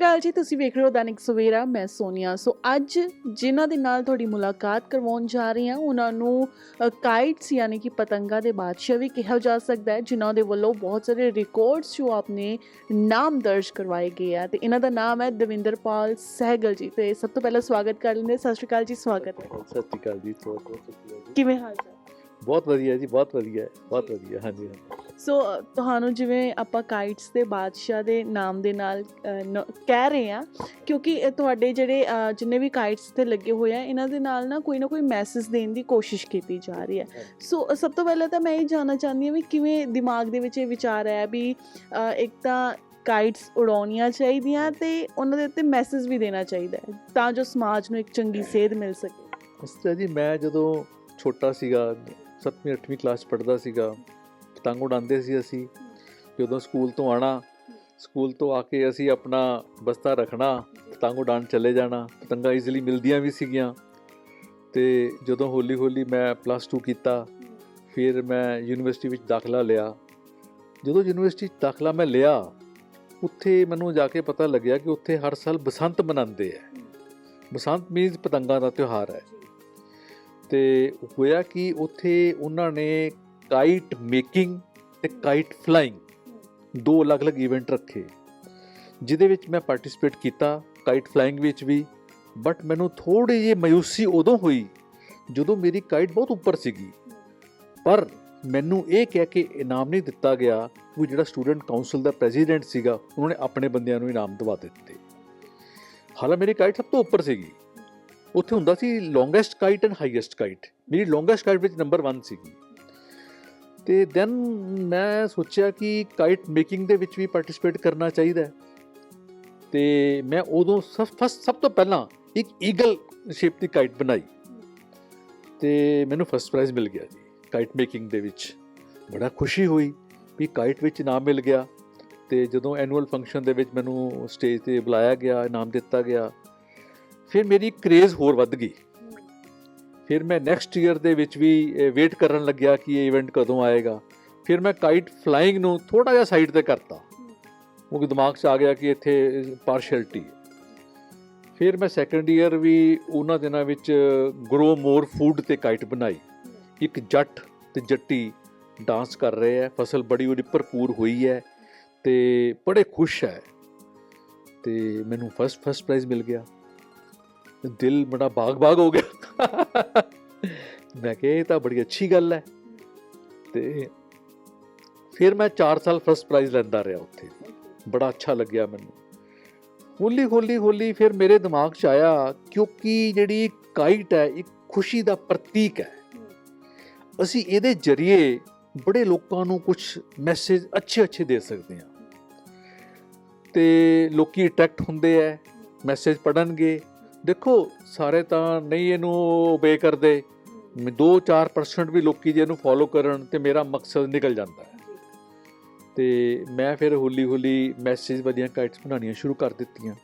ਸਤਿ ਸ਼੍ਰੀ ਅਕਾਲ ਜੀ ਤੁਸੀਂ ਵੇਖ ਰਹੇ ਹੋ ਦੈਨਿਕ ਸਵੇਰਾ ਮੈਂ ਸੋਨੀਆ। ਸੋ ਅੱਜ ਜਿਨ੍ਹਾਂ ਦੇ ਨਾਲ ਤੁਹਾਡੀ ਮੁਲਾਕਾਤ ਕਰਵਾਉਣ ਜਾ ਰਹੀ ਹਾਂ ਉਹਨਾਂ ਨੂੰ ਕਾਈਟਸ ਯਾਨੀ ਕਿ ਪਤੰਗਾਂ ਦੇ ਬਾਦਸ਼ਾਹ ਵੀ ਕਿਹਾ ਜਾ ਸਕਦਾ ਹੈ ਜਿਨ੍ਹਾਂ ਦੇ ਵੱਲੋਂ ਬਹੁਤ ਸਾਰੇ ਰਿਕਾਰਡਸ ਜੋ ਆਪਣੇ ਨਾਮ ਦਰਜ ਕਰਵਾਏ ਗਏ ਆ। ਤੇ ਇਹਨਾਂ ਦਾ ਨਾਮ ਹੈ ਦਵਿੰਦਰਪਾਲ ਸਹਿਗਲ ਜੀ। ਤੇ ਸਭ ਤੋਂ ਪਹਿਲਾਂ ਸਵਾਗਤ ਕਰ ਲੈਂਦੇ ਸਤਿ ਸ਼੍ਰੀ ਅਕਾਲ ਜੀ ਸਵਾਗਤ ਹੈ। ਸਤਿ ਸ਼੍ਰੀ ਅਕਾਲ ਜੀ ਜੀ ਕਿਵੇਂ ਹਾਲ ਚਾਲ? ਬਹੁਤ ਵਧੀਆ ਜੀ ਬਹੁਤ ਵਧੀਆ ਬਹੁਤ ਵਧੀਆ ਹਾਂਜੀ ਸੋ ਤੁਹਾਨੂੰ ਜਿਵੇਂ ਆਪਾਂ ਕਾਈਟਸ ਦੇ ਬਾਦਸ਼ਾਹ ਦੇ ਨਾਮ ਦੇ ਨਾਲ ਕਹਿ ਰਹੇ ਆ ਕਿਉਂਕਿ ਤੁਹਾਡੇ ਜਿਹੜੇ ਜਿੰਨੇ ਵੀ ਕਾਈਟਸ ਤੇ ਲੱਗੇ ਹੋਏ ਆ ਇਹਨਾਂ ਦੇ ਨਾਲ ਨਾ ਕੋਈ ਨਾ ਕੋਈ ਮੈਸੇਜ ਦੇਣ ਦੀ ਕੋਸ਼ਿਸ਼ ਕੀਤੀ ਜਾ ਰਹੀ ਹੈ। ਸੋ ਸਭ ਤੋਂ ਪਹਿਲਾਂ ਤਾਂ ਮੈਂ ਇਹ ਜਾਣਨਾ ਚਾਹੁੰਦੀ ਹਾਂ ਵੀ ਕਿਵੇਂ ਦਿਮਾਗ ਦੇ ਵਿੱਚ ਇਹ ਵਿਚਾਰ ਆਇਆ ਵੀ ਇੱਕ ਤਾਂ ਕਾਈਟਸ ਉਡਾਉਣੀਆਂ ਚਾਹੀਦੀਆਂ ਤੇ ਉਹਨਾਂ ਦੇ ਉੱਤੇ ਮੈਸੇਜ ਵੀ ਦੇਣਾ ਚਾਹੀਦਾ ਹੈ ਤਾਂ ਜੋ ਸਮਾਜ ਨੂੰ ਇੱਕ ਚੰਗੀ ਸੇਧ ਮਿਲ ਸਕੇ। ਤਰ੍ਹਾਂ ਜੀ ਮੈਂ ਜਦੋਂ ਛੋਟਾ ਸੀਗਾ 7ਵੀਂ 8ਵੀਂ ਕਲਾਸ ਪੜ੍ਹਦਾ ਸੀਗਾ। ਪਤੰਗ ਉਡਾਉਂਦੇ ਸੀ ਅਸੀਂ। ਜਦੋਂ ਸਕੂਲ ਤੋਂ ਆਣਾ ਸਕੂਲ ਤੋਂ ਆ ਕੇ ਅਸੀਂ ਆਪਣਾ ਬਸਤਾ ਰੱਖਣਾ, ਪਤੰਗ ਉਡਾਉਣ ਚਲੇ ਜਾਣਾ। ਪਤੰਗਾਂ ਈਜ਼ੀਲੀ ਮਿਲਦੀਆਂ ਵੀ ਸੀਗੀਆਂ। ਤੇ ਜਦੋਂ ਹੌਲੀ ਹੌਲੀ ਮੈਂ ਪਲੱਸ 2 ਕੀਤਾ, ਫਿਰ ਮੈਂ ਯੂਨੀਵਰਸਿਟੀ ਵਿੱਚ ਦਾਖਲਾ ਲਿਆ। ਜਦੋਂ ਯੂਨੀਵਰਸਿਟੀ 'ਚ ਦਾਖਲਾ ਮੈਂ ਲਿਆ, ਉੱਥੇ ਮੈਨੂੰ ਜਾ ਕੇ ਪਤਾ ਲੱਗਿਆ ਕਿ ਉੱਥੇ ਹਰ ਸਾਲ ਬਸੰਤ ਮਨਾਉਂਦੇ ਆ। ਬਸੰਤ ਮੀਨਸ ਪਤੰਗਾਂ ਦਾ ਤਿਉਹਾਰ ਹੈ। ਤੇ ਹੋਇਆ ਕਿ, ਉੱਥੇ ਉਹਨਾਂ ਨੇ ਕਾਈਟ ਮੇਕਿੰਗ ਤੇ ਕਾਈਟ ਫਲਾਈਂਗ ਦੋ ਅਲੱਗ-ਅਲੱਗ ਇਵੈਂਟ ਰੱਖੇ, ਜਿਹਦੇ ਵਿੱਚ ਮੈਂ ਪਾਰਟਿਸਿਪੇਟ ਕੀਤਾ ਕਾਈਟ ਫਲਾਈਂਗ ਵਿੱਚ ਵੀ ਬਟ ਮੈਨੂੰ ਥੋੜੀ ਜਿਹੀ ਮਾਯੂਸੀ ਉਦੋਂ ਹੋਈ, ਜਦੋਂ ਮੇਰੀ ਕਾਈਟ ਬਹੁਤ ਉੱਪਰ ਸੀਗੀ। ਪਰ ਮੈਨੂੰ ਇਹ ਕਹਿ ਕੇ ਇਨਾਮ ਨਹੀਂ ਦਿੱਤਾ ਗਿਆ ਉਹ ਜਿਹੜਾ ਸਟੂਡੈਂਟ ਕਾਉਂਸਲ ਦਾ ਪ੍ਰੈਜ਼ੀਡੈਂਟ ਸੀਗਾ, ਉਹਨਾਂ ਨੇ ਆਪਣੇ ਬੰਦਿਆਂ ਨੂੰ ਇਨਾਮ ਦਵਾ ਦਿੱਤੇ। ਹਾਲਾਂਕਿ ਮੇਰੀ ਕਾਈਟ ਸਭ ਤੋਂ ਉੱਪਰ ਸੀਗੀ। ਉੱਥੇ ਹੁੰਦਾ ਸੀ longest kite and highest kite ਮੇਰੀ ਲੌਂਗੈਸਟ ਕਾਈਟ ਵਿੱਚ ਨੰਬਰ 1 ਸੀਗੀ। ਤੇ ਦੈਨ ਮੈਂ ਸੋਚਿਆ ਕਿ ਕਾਈਟ ਮੇਕਿੰਗ ਦੇ ਵਿੱਚ ਵੀ ਪਾਰਟਿਸਿਪੇਟ ਕਰਨਾ ਚਾਹੀਦਾ ਹੈ। ਤੇ ਮੈਂ ਉਦੋਂ ਸਭ ਫਸਟ ਸਭ ਤੋਂ ਪਹਿਲਾਂ ਇੱਕ ਈਗਲ ਸ਼ੇਪ ਦੀ ਕਾਈਟ ਬਣਾਈ। ਤੇ ਮੈਨੂੰ ਫਸਟ ਪ੍ਰਾਈਜ਼ ਮਿਲ ਗਿਆ ਜੀ ਕਾਈਟ ਮੇਕਿੰਗ ਦੇ ਵਿੱਚ। ਬੜਾ ਖੁਸ਼ੀ ਹੋਈ ਵੀ ਕਾਈਟ ਵਿੱਚ ਇਨਾਮ ਮਿਲ ਗਿਆ। ਤੇ ਜਦੋਂ ਐਨੂਅਲ ਫੰਕਸ਼ਨ ਦੇ ਵਿੱਚ ਮੈਨੂੰ ਸਟੇਜ ਤੇ ਬੁਲਾਇਆ ਗਿਆ, ਇਨਾਮ ਦਿੱਤਾ ਗਿਆ ਫਿਰ ਮੇਰੀ ਕਰੇਜ਼ ਹੋਰ ਵੱਧ ਗਈ। ਫਿਰ ਮੈਂ ਨੈਕਸਟ ਈਅਰ ਦੇ ਵਿੱਚ ਵੀ ਵੇਟ ਕਰਨ ਲੱਗਿਆ ਕਿ ਇਹ ਇਵੈਂਟ ਕਦੋਂ ਆਏਗਾ। ਫਿਰ ਮੈਂ ਕਾਈਟ ਫਲਾਈਂਗ ਨੂੰ ਥੋੜਾ ਜਿਹਾ ਸਾਈਡ ਤੇ ਕਰਤਾ। ਕਿਉਂਕਿ ਦਿਮਾਗ 'ਚ ਆ ਗਿਆ ਕਿ ਇੱਥੇ ਪਾਰਸ਼ੈਲਿਟੀ ਫਿਰ ਮੈਂ ਸੈਕੰਡ ਈਅਰ ਵੀ ਉਹਨਾਂ ਦਿਨਾਂ ਵਿੱਚ ਗਰੋ ਮੋਰ ਫੂਡ ਤੇ ਕਾਈਟ ਬਣਾਈ। ਇੱਕ ਜੱਟ ਤੇ ਜੱਟੀ ਡਾਂਸ ਕਰ ਰਹੇ ਹੈ। ਫਸਲ ਬੜੀ ਉਹਦੀ ਭਰਪੂਰ ਹੋਈ ਹੈ ਤੇ ਬੜੇ ਖੁਸ਼ ਹੈ। ਤੇ ਮੈਨੂੰ ਫਸਟ ਫਸਟ ਪ੍ਰਾਈਜ਼ ਮਿਲ ਗਿਆ। ਦਿਲ ਬੜਾ ਬਾਗ-ਬਾਗ ਹੋ ਗਿਆ। ਮੈਂ ਕਿਹਾ, ਇਹ ਤਾਂ ਬੜੀ ਅੱਛੀ ਗੱਲ ਹੈ। ਤੇ ਫਿਰ ਮੈਂ 4 ਸਾਲ ਫਸਟ ਪ੍ਰਾਈਜ਼ ਲੈਂਦਾ ਰਿਹਾ ਉੱਥੇ। ਬੜਾ ਅੱਛਾ ਲੱਗਿਆ ਮੈਨੂੰ। ਹੌਲੀ ਹੌਲੀ ਹੌਲੀ ਫਿਰ ਮੇਰੇ ਦਿਮਾਗ 'ਚ ਆਇਆ ਕਿਉਂਕਿ ਜਿਹੜੀ ਕਾਈਟ ਹੈ, ਇੱਕ ਖੁਸ਼ੀ ਦਾ ਪ੍ਰਤੀਕ ਹੈ। ਅਸੀਂ ਇਹਦੇ ਜ਼ਰੀਏ ਬੜੇ ਲੋਕਾਂ ਨੂੰ ਕੁਝ ਮੈਸੇਜ ਅੱਛੇ ਅੱਛੇ ਦੇ ਸਕਦੇ ਹਾਂ। ਤੇ ਲੋਕੀ ਅਟਰੈਕਟ ਹੁੰਦੇ ਐ ਮੈਸੇਜ ਪੜਨਗੇ ਦੇਖੋ, ਸਾਰੇ ਤਾਂ ਨਹੀਂ ਇਹਨੂੰ ਓਬੇ ਕਰਦੇ। 2-4% ਵੀ ਲੋਕੀ ਜੇ ਇਹਨੂੰ ਫੋਲੋ ਕਰਨ ਤੇ ਮੇਰਾ ਮਕਸਦ ਨਿਕਲ ਜਾਂਦਾ। ਹੈ ਤੇ ਮੈਂ ਫਿਰ ਹੌਲੀ ਹੌਲੀ ਮੈਸੇਜ ਵਧੀਆਂ ਕਾਈਟਸ ਬਣਾਉਣੀਆਂ ਸ਼ੁਰੂ ਕਰ ਦਿੱਤੀਆਂ।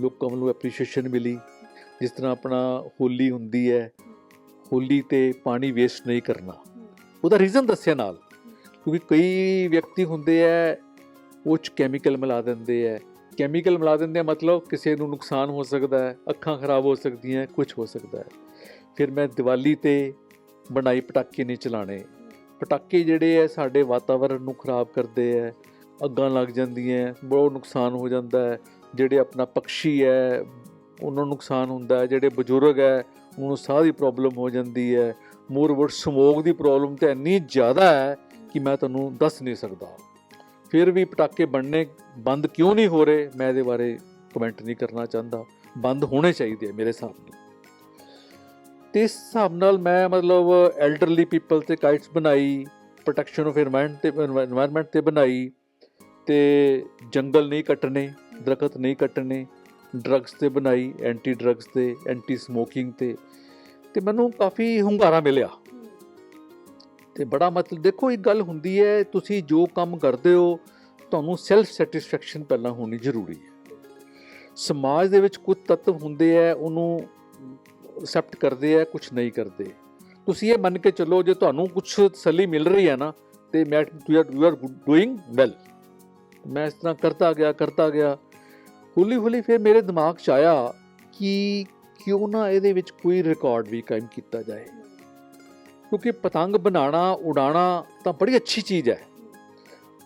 ਲੋਕਾਂ ਵੱਲੋਂ ਐਪਰੀਸ਼ੀਏਸ਼ਨ ਮਿਲੀ। ਜਿਸ ਤਰ੍ਹਾਂ ਆਪਣਾ ਹੋਲੀ ਹੁੰਦੀ ਹੈ, ਹੋਲੀ ਤੇ ਪਾਣੀ ਵੇਸਟ ਨਹੀਂ ਕਰਨਾ। ਉਹਦਾ ਰੀਜ਼ਨ ਦੱਸਿਆ ਨਾਲ। ਕਿਉਂਕਿ ਕਈ ਵਿਅਕਤੀ ਹੁੰਦੇ ਐ ਉਹ ਚ ਕੈਮੀਕਲ ਮਿਲਾ ਦਿੰਦੇ ਐ ਕੈਮੀਕਲ ਮਿਲਾ ਦਿੰਦੇ ਆ, ਮਤਲਬ ਕਿਸੇ ਨੂੰ ਨੁਕਸਾਨ ਹੋ ਸਕਦਾ ਹੈ, ਅੱਖਾਂ ਖਰਾਬ ਹੋ ਸਕਦੀਆਂ ਕੁਝ ਹੋ ਸਕਦਾ ਹੈ। ਫਿਰ ਮੈਂ ਦੀਵਾਲੀ ਤੇ ਬਣਾਈ ਪਟਾਕੇ ਨਹੀਂ ਚਲਾਣੇ ਪਟਾਕੇ ਜਿਹੜੇ ਐ ਸਾਡੇ ਵਾਤਾਵਰਣ ਨੂੰ ਖਰਾਬ ਕਰਦੇ ਐ ਅੱਗਾਂ ਲੱਗ ਜਾਂਦੀਆਂ ਬਹੁਤ ਨੁਕਸਾਨ ਹੋ ਜਾਂਦਾ ਹੈ। ਜਿਹੜੇ ਆਪਣਾ ਪੰਛੀ ਐ ਉਹਨਾਂ ਨੂੰ ਨੁਕਸਾਨ ਹੁੰਦਾ ਹੈ, ਜਿਹੜੇ ਬਜ਼ੁਰਗ ਐ ਉਹਨੂੰ ਸਾਹ ਦੀ ਪ੍ਰੋਬਲਮ ਹੋ ਜਾਂਦੀ ਹੈ। ਮੋਰਵਰ ਸਮੋਗ ਦੀ ਪ੍ਰੋਬਲਮ ਤੇ ਇੰਨੀ ਜ਼ਿਆਦਾ ਹੈ ਕਿ ਮੈਂ ਤੁਹਾਨੂੰ ਦੱਸ ਨਹੀਂ ਸਕਦਾ। ਫਿਰ ਵੀ ਪਟਾਕੇ ਬਣਨੇ ਬੰਦ ਕਿਉਂ ਨਹੀਂ ਹੋ ਰਹੇ? ਮੈਂ ਇਹਦੇ ਬਾਰੇ ਕਮੈਂਟ ਨਹੀਂ ਕਰਨਾ ਚਾਹੁੰਦਾ। ਬੰਦ ਹੋਣੇ ਚਾਹੀਦੇ ਮੇਰੇ ਹਿਸਾਬ ਨਾਲ। ਤੇ ਇਸ ਹਿਸਾਬ ਨਾਲ ਮੈਂ ਮਤਲਬ ਐਲਡਰਲੀ ਪੀਪਲ ਤੇ ਕਾਈਟਸ ਬਣਾਈ ਪ੍ਰੋਟੈਕਸ਼ਨ ਆਫ এনवायरमेंट ਤੇ এনवायरमेंट ਤੇ ਬਣਾਈ ਤੇ ਜੰਗਲ ਨਹੀਂ ਕੱਟਣੇ, ਦਰਖਤ ਨਹੀਂ ਕੱਟਣੇ ਡਰੱਗਸ ਤੇ ਬਣਾਈ ਐਂਟੀ ਡਰੱਗਸ ਤੇ ਐਂਟੀ ਸਮੋਕਿੰਗ ਤੇ। ਤੇ ਮੈਨੂੰ ਕਾਫੀ ਹੰਗਾਰਾ ਮਿਲਿਆ। ਤੇ ਬੜਾ ਮਤਲਬ, ਦੇਖੋ ਇੱਕ ਗੱਲ ਹੁੰਦੀ ਹੈ, ਤੁਸੀਂ ਜੋ ਕੰਮ ਕਰਦੇ ਹੋ, ਤੁਹਾਨੂੰ ਸੈਲਫ ਸੈਟੀਸਫੈਕਸ਼ਨ ਪਹਿਲਾਂ ਹੋਣੀ ਜ਼ਰੂਰੀ ਹੈ। ਸਮਾਜ ਦੇ ਵਿੱਚ ਕੁਝ ਤੱਤਵ ਹੁੰਦੇ ਆ ਉਹਨੂੰ ਅਕਸੈਪਟ ਕਰਦੇ ਆ ਕੁਝ ਨਹੀਂ ਕਰਦੇ। ਤੁਸੀਂ ਇਹ ਮੰਨ ਕੇ ਚੱਲੋ, ਜੇ ਤੁਹਾਨੂੰ ਕੁਝ ਤਸੱਲੀ ਮਿਲ ਰਹੀ ਹੈ ਨਾ, ਤੇ ਮੈਂ you are you are doing well ਮੈਂ ਇਸ ਤਰ੍ਹਾਂ ਕਰਤਾ ਗਿਆ ਕਰਤਾ ਗਿਆ। ਹੌਲੀ ਹੌਲੀ ਫਿਰ ਮੇਰੇ ਦਿਮਾਗ 'ਚ ਆਇਆ ਕਿ ਕਿਉਂ ਨਾ ਇਹਦੇ ਵਿੱਚ ਕੋਈ ਰਿਕਾਰਡ ਵੀ ਕਾਇਮ ਕੀਤਾ ਜਾਏ। ਕਿਉਂਕਿ ਪਤੰਗ ਬਣਾਉਣਾ, ਉਡਾਉਣਾ ਤਾਂ ਬੜੀ ਅੱਛੀ ਚੀਜ਼ ਹੈ।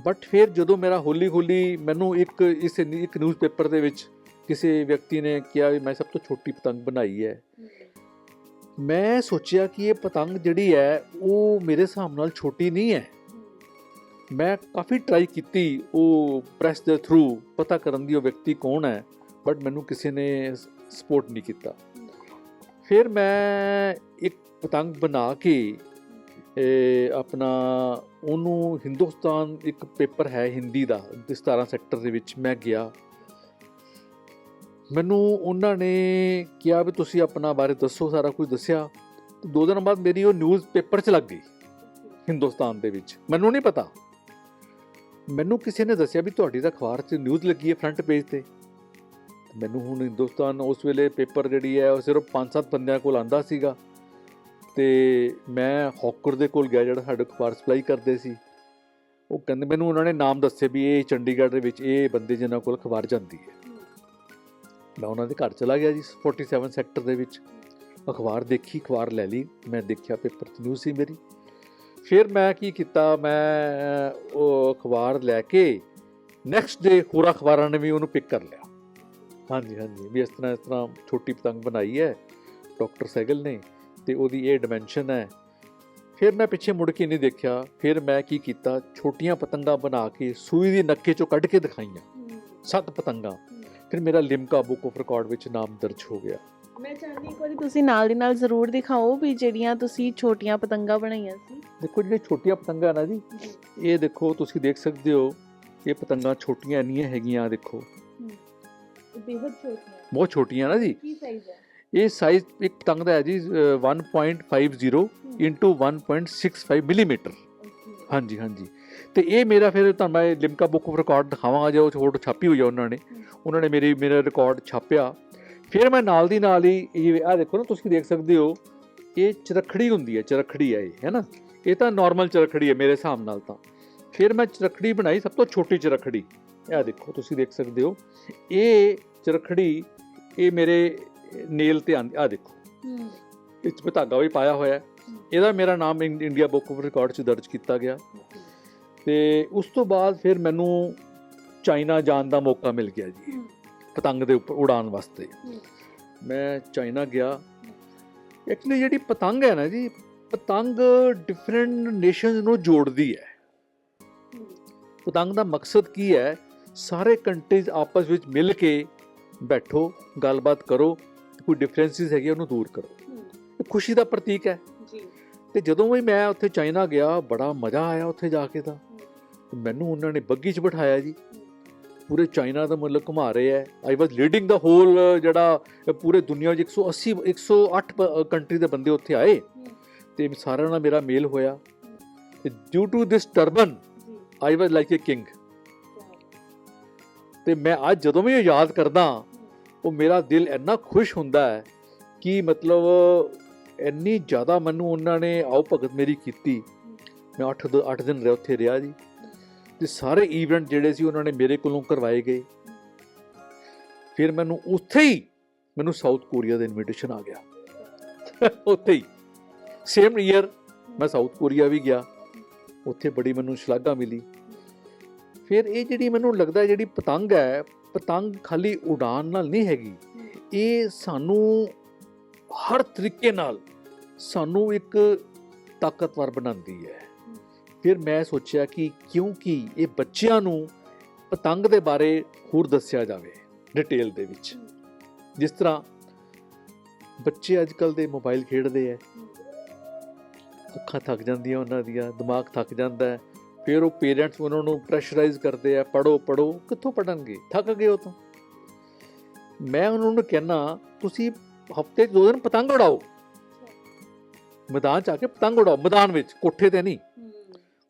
ਬਟ ਫਿਰ ਜਦੋਂ ਮੇਰਾ ਹੌਲੀ ਹੌਲੀ ਮੈਨੂੰ ਇੱਕ, ਇਸ ਇੱਕ ਨਿਊਜ਼ਪੇਪਰ ਦੇ ਵਿੱਚ ਕਿਸੇ ਵਿਅਕਤੀ ਨੇ ਕਿਹਾ ਵੀ ਮੈਂ ਸਭ ਤੋਂ ਛੋਟੀ ਪਤੰਗ ਬਣਾਈ ਹੈ। ਮੈਂ ਸੋਚਿਆ ਕਿ ਇਹ ਪਤੰਗ ਜਿਹੜੀ ਹੈ, ਉਹ ਮੇਰੇ ਹਿਸਾਬ ਨਾਲ ਛੋਟੀ ਨਹੀਂ ਹੈ। ਮੈਂ ਕਾਫੀ ਟਰਾਈ ਕੀਤੀ ਉਹ ਪ੍ਰੈਸ ਦੇ ਥਰੂ ਪਤਾ ਕਰਨ ਦੀ ਉਹ ਵਿਅਕਤੀ ਕੌਣ ਹੈ ਬਟ ਮੈਨੂੰ ਕਿਸੇ ਨੇ ਸਪੋਰਟ ਨਹੀਂ ਕੀਤਾ। ਫਿਰ ਮੈਂ ਇੱਕ ਪਤੰਗ ਬਣਾ ਕੇ ਆਪਣਾ ਉਹਨੂੰ ਹਿੰਦੁਸਤਾਨ ਇੱਕ ਪੇਪਰ ਹੈ ਹਿੰਦੀ ਦਾ 17 ਸੈਕਟਰ ਦੇ ਵਿੱਚ ਮੈਂ ਗਿਆ। ਮੈਨੂੰ ਉਹਨਾਂ ਨੇ ਕਿਹਾ ਵੀ ਤੁਸੀਂ ਆਪਣਾ ਬਾਰੇ ਦੱਸੋ, ਸਾਰਾ ਕੁਝ ਦੱਸਿਆ। ਤੇ ਦੋ ਦਿਨ ਬਾਅਦ ਮੇਰੀ ਉਹ ਨਿਊਜ਼ ਪੇਪਰ 'ਚ ਲੱਗ ਗਈ, ਹਿੰਦੁਸਤਾਨ ਦੇ ਵਿੱਚ। ਮੈਨੂੰ ਨਹੀਂ ਪਤਾ। ਮੈਨੂੰ ਕਿਸੇ ਨੇ ਦੱਸਿਆ ਵੀ ਤੁਹਾਡੀ ਤਾਂ ਅਖਬਾਰ 'ਚ ਨਿਊਜ਼ ਲੱਗੀ ਹੈ ਫਰੰਟ ਪੇਜ ਤੇ। ਤੇ ਮੈਨੂੰ ਹੁਣ ਹਿੰਦੁਸਤਾਨ ਉਸ ਵੇਲੇ ਪੇਪਰ ਜਿਹੜੀ ਹੈ ਉਹ ਸਿਰਫ 5-7 ਬੰਦਿਆਂ ਕੋਲ ਆਂਦਾ ਸੀਗਾ। ਤੇ ਮੈਂ ਹੌਕਰ ਦੇ ਕੋਲ ਗਿਆ ਜਿਹੜਾ ਸਾਡੇ ਅਖਬਾਰ ਸਪਲਾਈ ਕਰਦੇ ਸੀ। ਉਹ ਕਹਿੰਦੇ ਮੈਨੂੰ ਉਹਨਾਂ ਨੇ ਨਾਮ ਦੱਸੇ ਵੀ ਇਹ ਚੰਡੀਗੜ੍ਹ ਦੇ ਵਿੱਚ ਇਹ ਬੰਦੇ ਜਿਨ੍ਹਾਂ ਕੋਲ ਅਖਬਾਰ ਜਾਂਦੀ ਹੈ। ਮੈਂ ਉਹਨਾਂ ਦੇ ਘਰ ਚਲਾ ਗਿਆ ਜੀ 47 ਸੈਕਟਰ ਦੇ ਵਿੱਚ। ਅਖਬਾਰ ਦੇਖੀ, ਅਖਬਾਰ ਲੈ ਲਈ। ਮੈਂ ਦੇਖਿਆ ਪੇਪਰ 'ਚ ਨਿਊਜ਼ ਸੀ ਮੇਰੀ। ਫਿਰ ਮੈਂ ਕੀ ਕੀਤਾ? ਮੈਂ ਉਹ ਅਖਬਾਰ ਲੈ ਕੇ ਨੈਕਸਟ ਡੇ ਹੋਰ ਅਖਬਾਰਾਂ ਨੇ ਵੀ ਉਹਨੂੰ ਪਿਕ ਕਰ ਲਿਆ। ਹਾਂਜੀ ਹਾਂਜੀ। ਵੀ ਇਸ ਤਰ੍ਹਾਂ ਇਸ ਤਰ੍ਹਾਂ ਛੋਟੀ ਪਤੰਗ ਬਣਾਈ ਹੈ। ਡਾਕਟਰ ਸੈਗਲ ਨੇ। ਤੇ ਉਹਦੀ ਇਹ ਡਾਈਮੈਂਸ਼ਨ ਹੈ। ਫਿਰ ਮੈਂ ਪਿੱਛੇ ਮੁੜ ਕੇ ਨਹੀਂ ਦੇਖਿਆ। ਫਿਰ ਮੈਂ ਕੀ ਕੀਤਾ? ਛੋਟੀਆਂ ਪਤੰਗਾਂ ਬਣਾ ਕੇ ਸੂਈ ਦੀ ਨੱਕੇ ਚੋਂ ਕੱਢ ਕੇ ਦਿਖਾਈਆਂ। ਸੱਤ ਪਤੰਗਾਂ। ਫਿਰ ਮੇਰਾ ਲਿਮਕਾ ਬੁੱਕ ਆਫ ਰਿਕਾਰਡ ਵਿੱਚ ਨਾਮ ਦਰਜ ਹੋ ਗਿਆ। ਮੈਂ ਚਾਹੁੰਦੀ ਇੱਕ ਵਾਰੀ ਤੁਸੀਂ ਨਾਲ ਦੀ ਨਾਲ ਜ਼ਰੂਰ ਦਿਖਾਓ ਵੀ ਜਿਹੜੀਆਂ ਤੁਸੀਂ ਛੋਟੀਆਂ ਪਤੰਗਾਂ ਬਣਾਈਆਂ ਸੀ। ਦੇਖੋ ਜਿਹੜੇ ਛੋਟੀਆਂ ਪਤੰਗਾਂ ਨਾ ਜੀ ਇਹ ਦੇਖੋ ਤੁਸੀਂ ਦੇਖ ਸਕਦੇ ਹੋ ਇਹ ਪਤੰਗਾਂ ਛੋਟੀਆਂ ਇੰਨੀਆਂ ਹੈਗੀਆਂ ਦੇਖੋ। ਬੇਹਦ ਛੋਟੀਆਂ। ਬਹੁਤ ਛੋਟੀਆਂ ਨਾ ਜੀ। ਕੀ ਸਾਈਜ਼ ਹੈ? ਇਹ ਸਾਈਜ਼ ਇੱਕ ਪਤੰਗ ਦਾ ਹੈ ਜੀ ਅ, 1.50 ਇਨਟੂ 1.65 ਮਿਲੀਮੀਟਰ ਹਾਂਜੀ ਹਾਂਜੀ। ਤੇ ਇਹ ਮੇਰਾ ਫਿਰ ਤੁਹਾਨੂੰ ਮੈਂ ਲਿਮਕਾ ਬੁੱਕ ਆਫ ਰਿਕਾਰਡ ਦਿਖਾਵਾਂਗਾ ਜੋ ਫੋਟੋ ਛਾਪੀ ਹੋਈ ਆ ਉਹਨਾਂ ਨੇ। ਉਹਨਾਂ ਨੇ ਮੇਰੀ ਮੇਰਾ ਰਿਕਾਰਡ ਛਾਪਿਆ। ਫਿਰ ਮੈਂ ਨਾਲ ਦੀ ਨਾਲ ਹੀ ਇਹ ਆ ਦੇਖੋ ਨਾ ਤੁਸੀਂ ਦੇਖ ਸਕਦੇ ਹੋ ਇਹ ਚਰਖੜੀ ਹੁੰਦੀ ਹੈ ਚਰਖੜੀ ਹੈ ਇਹ ਹੈ ਨਾ? ਇਹ ਤਾਂ ਨਾਰਮਲ ਚਰਖੜੀ ਹੈ ਮੇਰੇ ਹਿਸਾਬ ਨਾਲ ਤਾਂ। ਫਿਰ ਮੈਂ ਚਰਖੜੀ ਬਣਾਈ ਸਭ ਤੋਂ ਛੋਟੀ ਚਰਖੜੀ। ਇਹ ਦੇਖੋ ਤੁਸੀਂ ਦੇਖ ਸਕਦੇ ਹੋ। ਇਹ ਚਰਖੜੀ ਇਹ ਮੇਰੇ ਨੇਲ ਤੇ ਆ ਦੇਖੋ। ਇਸ ਵਿੱਚ ਧਾਗਾ ਵੀ ਪਾਇਆ ਹੋਇਆ ਹੈ। ਇਹਦਾ ਮੇਰਾ ਨਾਮ ਇੰਡੀਆ ਬੁੱਕ ਆਫ ਰਿਕਾਰਡ 'ਚ ਦਰਜ ਕੀਤਾ ਗਿਆ। ਤੇ ਉਸ ਤੋਂ ਬਾਅਦ ਫਿਰ ਮੈਨੂੰ ਚਾਈਨਾ ਜਾਣ ਦਾ ਮੌਕਾ ਮਿਲ ਗਿਆ ਜੀ। ਪਤੰਗ ਦੇ ਉੱਪਰ ਉਡਾਣ ਵਾਸਤੇ। ਮੈਂ ਚਾਈਨਾ ਗਿਆ। ਐਕਚੁਅਲੀ ਜਿਹੜੀ ਪਤੰਗ ਹੈ ਨਾ ਜੀ ਪਤੰਗ ਡਿਫਰੈਂਟ ਨੇਸ਼ਨਸ ਨੂੰ ਜੋੜਦੀ ਹੈ। ਪਤੰਗ ਦਾ ਮਕਸਦ ਕੀ ਹੈ? ਸਾਰੇ ਕੰਟਰੀਜ਼ ਆਪਸ ਵਿੱਚ ਮਿਲ ਕੇ ਬੈਠੋ ਗੱਲਬਾਤ ਕਰੋ। ਕੋਈ ਡਿਫਰੈਂਸਿਸ ਹੈਗੇ ਉਹਨੂੰ ਦੂਰ ਕਰੋ। ਇਹ ਖੁਸ਼ੀ ਦਾ ਪ੍ਰਤੀਕ ਹੈ। ਜੀ। ਤੇ ਜਦੋਂ ਵੀ ਮੈਂ ਉੱਥੇ ਚਾਈਨਾ ਗਿਆ ਬੜਾ ਮਜ਼ਾ ਆਇਆ ਉੱਥੇ ਜਾ ਕੇ ਤਾਂ। ਮੈਨੂੰ ਉਹਨਾਂ ਨੇ ਬੱਗੀ 'ਚ ਬਿਠਾਇਆ ਜੀ। ਪੂਰੇ ਚਾਈਨਾ ਦਾ ਮਤਲਬ ਘੁਮਾ ਰਹੇ ਐ ਆਈ ਵਾਸ ਲੀਡਿੰਗ ਦਾ ਹੋਲ ਜਿਹੜਾ ਪੂਰੇ ਦੁਨੀਆ 'ਚ 180 108 ਕੰਟਰੀ ਦੇ ਬੰਦੇ ਉੱਥੇ ਆਏ। ਤੇ ਸਾਰਿਆਂ ਨਾਲ ਮੇਰਾ ਮੇਲ ਹੋਇਆ। ਤੇ due to this turban I was like a king ਤੇ ਮੈਂ ਅੱਜ ਜਦੋਂ ਵੀ ਯਾਦ ਕਰਦਾ ਉਹ ਮੇਰਾ ਦਿਲ ਇੰਨਾ ਖੁਸ਼ ਹੁੰਦਾ ਹੈ ਕਿ ਮਤਲਬ ਇੰਨੀ ਜ਼ਿਆਦਾ ਮੈਨੂੰ ਉਹਨਾਂ ਨੇ ਆਓ ਭਗਤ ਮੇਰੀ ਕੀਤੀ। ਮੈਂ 8 8 ਦਿਨ ਰਿਹਾ ਉੱਥੇ ਰਿਹਾ ਜੀ। ਤੇ ਸਾਰੇ ਈਵੈਂਟ ਜਿਹੜੇ ਸੀ ਉਹਨਾਂ ਨੇ ਮੇਰੇ ਕੋਲੋਂ ਕਰਵਾਏ ਗਏ। ਫਿਰ ਮੈਨੂੰ ਉੱਥੇ ਹੀ ਮੈਨੂੰ ਸਾਊਥ ਕੋਰੀਆ ਦਾ ਇਨਵੀਟੇਸ਼ਨ ਆ ਗਿਆ। ਉੱਥੇ ਹੀ। ਸੇਮ ਈਅਰ ਮੈਂ ਸਾਊਥ ਕੋਰੀਆ ਵੀ ਗਿਆ। ਉੱਥੇ ਬੜੀ ਮੈਨੂੰ ਸ਼ਲਾਘਾ ਮਿਲੀ। ਫਿਰ ਇਹ ਜਿਹੜੀ ਮੈਨੂੰ ਲੱਗਦਾ ਜਿਹੜੀ ਪਤੰਗ ਹੈ ਪਤੰਗ ਖਾਲੀ ਉਡਾਨ ਨਾਲ ਨਹੀਂ ਹੈਗੀ। ਇਹ ਸਾਨੂੰ ਹਰ ਤਰੀਕੇ ਨਾਲ ਸਾਨੂੰ ਇੱਕ ਤਾਕਤਵਰ ਬਣਾਉਂਦੀ ਹੈ। ਫਿਰ ਮੈਂ ਸੋਚਿਆ ਕਿ ਕਿਉਂਕਿ ਇਹ ਬੱਚਿਆਂ ਨੂੰ ਪਤੰਗ ਦੇ ਬਾਰੇ ਹੋਰ ਦੱਸਿਆ ਜਾਵੇ ਡਿਟੇਲ ਦੇ ਵਿੱਚ। ਜਿਸ ਤਰ੍ਹਾਂ ਬੱਚੇ ਅੱਜ ਕੱਲ ਦੇ ਮੋਬਾਈਲ ਖੇਡਦੇ ਐ ਅੱਖਾਂ ਥੱਕ ਜਾਂਦੀਆਂ ਉਹਨਾਂ ਦੀਆਂ, ਦਿਮਾਗ ਥੱਕ ਜਾਂਦਾ ਹੈ। ਫਿਰ ਉਹ ਪੇਰੈਂਟਸ ਉਹਨਾਂ ਨੂੰ ਪ੍ਰੈਸ਼ਰਾਈਜ਼ ਕਰਦੇ ਆ ਪੜੋ ਪੜੋ ਕਿੱਥੋਂ ਪੜਨਗੇ ਥੱਕ ਗਏ ਉਹ ਤਾਂ। ਮੈਂ ਉਹਨਾਂ ਨੂੰ ਕਹਿਣਾ ਤੁਸੀਂ ਹਫ਼ਤੇ 'ਚ ਦੋ ਦਿਨ ਪਤੰਗ ਉਡਾਓ। ਮੈਦਾਨ 'ਚ ਆ ਕੇ ਪਤੰਗ ਉਡਾਓ। ਮੈਦਾਨ ਵਿੱਚ, ਕੋਠੇ ਤੇ ਨਹੀਂ।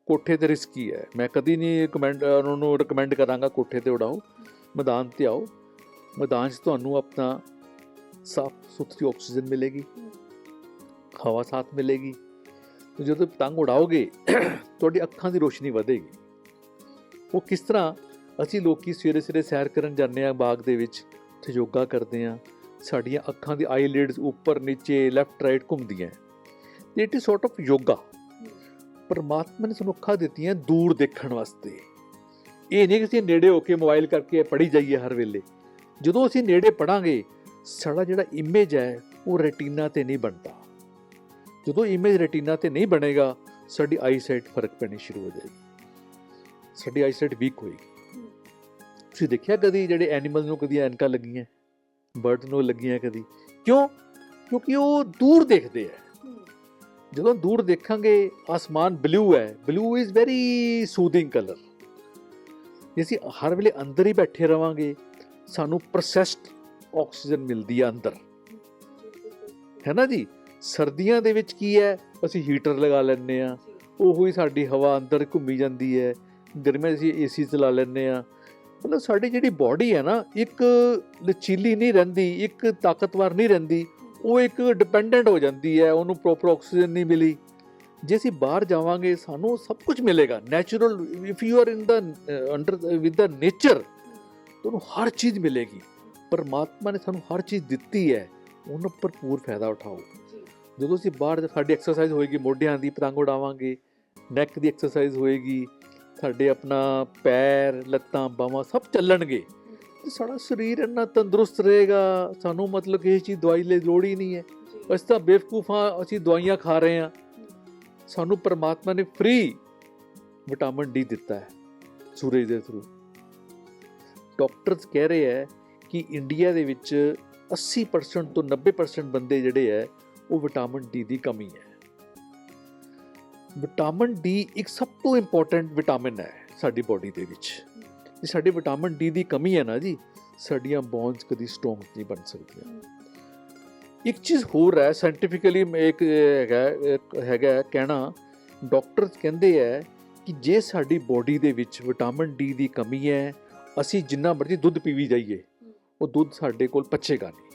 ਕੋਠੇ ਤੇ ਰਿਸਕੀ ਹੈ ਮੈਂ ਕਦੀ ਨਹੀਂ ਕਮੈਂਡ ਉਹਨਾਂ ਨੂੰ ਰეკਮੈਂਡ ਕਰਾਂਗਾ ਕੋਠੇ ਤੇ ਉਡਾਓ। ਮੈਦਾਨ ਤੇ ਆਓ। ਮੈਦਾਨ 'ਚ ਤੁਹਾਨੂੰ ਆਪਣਾ ਸਾਫ਼ ਸੁਥਰੀ ਆਕਸੀਜਨ ਮਿਲੇਗੀ। ਹਵਾ ਸਾਥ ਮਿਲੇਗੀ। ਤੇ ਜਦੋਂ ਪਤੰਗ ਉਡਾਓਗੇ, ਤੁਹਾਡੀ ਅੱਖਾਂ ਦੀ ਰੋਸ਼ਨੀ ਵਧੇਗੀ। ਉਹ ਕਿਸ ਤਰ੍ਹਾਂ ਅਸੀਂ ਲੋਕੀ ਸਵੇਰੇ ਸਵੇਰੇ ਸੈਰ ਕਰਨ ਜਾਂਦੇ ਆ ਬਾਗ ਦੇ ਵਿੱਚ, ਉੱਥੇ ਯੋਗਾ ਕਰਦੇ ਆ ਸਾਡੀਆਂ ਅੱਖਾਂ ਦੀ ਆਈਲਿਡਸ ਉੱਪਰ, ਨੀਚੇ ਲੈਫਟ ਰਾਈਟ ਘੁੰਮਦੀਆਂ ਤੇ it is sort of yoga ਪਰਮਾਤਮਾ ਨੇ ਸਾਨੂੰ ਅੱਖਾਂ ਦਿੱਤੀਆਂ ਦੂਰ ਦੇਖਣ ਵਾਸਤੇ। ਇਹ ਨਹੀਂ ਕਿ ਅਸੀਂ ਨੇੜੇ ਹੋ ਕੇ ਮੋਬਾਈਲ ਕਰਕੇ ਪੜ੍ਹੀ ਜਾਈਏ ਹਰ ਵੇਲੇ। ਜਦੋਂ ਅਸੀਂ ਨੇੜੇ ਪੜਾਂਗੇ ਸਾਡਾ ਜਿਹੜਾ ਇਮੇਜ ਹੈ, ਉਹ ਰੈਟੀਨਾ ਤੇ ਨਹੀਂ ਬਣਦਾ। ਜਦੋਂ ਇਮੇਜ ਰੈਟੀਨਾ ਤੇ ਨਹੀਂ ਬਣੇਗਾ, ਸਾਡੀ ਆਈਸਾਈਟ ਫ਼ਰਕ ਪੈਣੀ ਸ਼ੁਰੂ ਹੋ ਜਾਏਗੀ। ਸਾਡੀ ਆਈਸਾਈਟ ਵੀਕ ਹੋਏਗੀ। ਤੁਸੀਂ ਦੇਖਿਆ ਕਦੀ ਜਿਹੜੇ ਐਨੀਮਲ ਨੂੰ ਕਦੀ ਐਨਕਾਂ ਲੱਗੀਆਂ ਬਰਡ ਨੂੰ ਲੱਗੀਆਂ ਕਦੀ? ਕਿਉਂ? ਕਿਉਂਕਿ ਉਹ ਦੂਰ ਦੇਖਦੇ ਆ। ਜਦੋਂ ਦੂਰ ਦੇਖਾਂਗੇ, ਆਸਮਾਨ ਬਲੂ ਹੈ। Blue is very soothing colour ਜੇ ਅਸੀਂ ਹਰ ਵੇਲੇ ਅੰਦਰ ਹੀ ਬੈਠੇ ਰਵਾਂਗੇ, ਸਾਨੂੰ ਪ੍ਰੋਸੈਸਡ ਆਕਸੀਜਨ ਮਿਲਦੀ ਹੈ ਅੰਦਰ। ਹੈ ਨਾ ਜੀ? ਸਰਦੀਆਂ ਦੇ ਵਿੱਚ ਕੀ ਹੈ? ਅਸੀਂ ਹੀਟਰ ਲਗਾ ਲੈਂਦੇ ਆ ਉਹੋ ਹੀ ਸਾਡੀ ਹਵਾ ਅੰਦਰ ਘੁੰਮੀ ਜਾਂਦੀ ਹੈ। ਗਰਮੀਆਂ 'ਚ ਅਸੀਂ ਏਸੀ ਚਲਾ ਲੈਂਦੇ ਆ ਮਤਲਬ ਸਾਡੀ ਜਿਹੜੀ ਬਾਡੀ ਹੈ ਨਾ, ਇੱਕ ਲਚੀਲੀ ਨਹੀਂ ਰਹਿੰਦੀ, ਇੱਕ ਤਾਕਤਵਰ ਨਹੀਂ ਰਹਿੰਦੀ। ਉਹ ਇੱਕ ਡਿਪੈਂਡੈਂਟ ਹੋ ਜਾਂਦੀ ਹੈ। ਉਹਨੂੰ ਪ੍ਰੋਪਰ ਆਕਸੀਜਨ ਨਹੀਂ ਮਿਲੀ। ਜੇ ਅਸੀਂ ਬਾਹਰ ਜਾਵਾਂਗੇ, ਸਾਨੂੰ ਸਭ ਕੁਝ ਮਿਲੇਗਾ। Natural if you are in the under with the nature ਤੁਹਾਨੂੰ ਹਰ ਚੀਜ਼ ਮਿਲੇਗੀ। ਪਰਮਾਤਮਾ ਨੇ ਸਾਨੂੰ ਹਰ ਚੀਜ਼ ਦਿੱਤੀ ਹੈ। ਉਹਨੂੰ ਭਰਪੂਰ ਫਾਇਦਾ ਉਠਾਓ। ਜਦੋਂ ਅਸੀਂ ਬਾਹਰ ਸਾਡੀ ਐਕਸਰਸਾਈਜ਼ ਹੋਏਗੀ ਮੋਢਿਆਂ ਦੀ ਪਤੰਗ ਉਡਾਵਾਂਗੇ ਨੈਕ ਦੀ ਐਕਸਰਸਾਈਜ਼ ਹੋਏਗੀ ਸਾਡੇ ਆਪਣਾ ਪੈਰ ਲੱਤਾਂ ਬਾਹਾਂ ਸਭ ਚੱਲਣਗੇ। ਤੇ ਸਾਡਾ ਸਰੀਰ ਇੰਨਾ ਤੰਦਰੁਸਤ ਰਹੇਗਾ ਸਾਨੂੰ ਮਤਲਬ ਕਿਸੇ ਚੀਜ਼ ਦਵਾਈ ਲਈ ਲੋੜ ਹੀ ਨਹੀਂ ਹੈ। ਅਸੀਂ ਤਾਂ ਬੇਵਕੂਫਾਂ ਅਸੀਂ ਦਵਾਈਆਂ ਖਾ ਰਹੇ ਹਾਂ। ਸਾਨੂੰ ਪਰਮਾਤਮਾ ਨੇ ਫ੍ਰੀ ਵਿਟਾਮਿਨ ਡੀ ਦਿੱਤਾ ਹੈ ਸੂਰਜ ਦੇ ਥਰੂ ਡਾਕਟਰਸ ਕਹਿ ਰਹੇ ਹੈ ਕਿ ਇੰਡੀਆ ਦੇ ਵਿੱਚ 80% ਤੋਂ 90% ਬੰਦੇ ਜਿਹੜੇ ਹੈ ਉਹ ਵਿਟਾਮਿਨ ਡੀ ਦੀ ਕਮੀ ਹੈ। ਵਿਟਾਮਿਨ ਡੀ ਇੱਕ ਸਭ ਤੋਂ ਇੰਪੋਰਟੈਂਟ ਵਿਟਾਮਿਨ ਹੈ ਸਾਡੀ ਬਾਡੀ ਦੇ ਵਿੱਚ। ਜੇ ਸਾਡੀ ਵਿਟਾਮਿਨ ਡੀ ਦੀ ਕਮੀ ਹੈ ਨਾ ਜੀ, ਸਾਡੀਆਂ ਬੋਨਸ ਕਦੀ ਸਟਰੋਂਗ ਨਹੀਂ ਬਣ ਸਕਦੀਆਂ। ਇੱਕ ਚੀਜ਼ ਹੋਰ ਹੈ ਸਾਇੰਟੀਫਿਕਲੀ ਇੱਕ ਹੈਗਾ ਹੈਗਾ ਕਹਿਣਾ ਡਾਕਟਰਸ ਕਹਿੰਦੇ ਹੈ ਕਿ ਜੇ ਸਾਡੀ ਬਾਡੀ ਦੇ ਵਿੱਚ ਵਿਟਾਮਿਨ ਡੀ ਦੀ ਕਮੀ ਹੈ, ਅਸੀਂ ਜਿੰਨਾ ਮਰਜ਼ੀ ਦੁੱਧ ਪੀਵੀ ਜਾਈਏ, ਉਹ ਦੁੱਧ ਸਾਡੇ ਕੋਲ ਪਚੇਗਾ ਨਹੀਂ।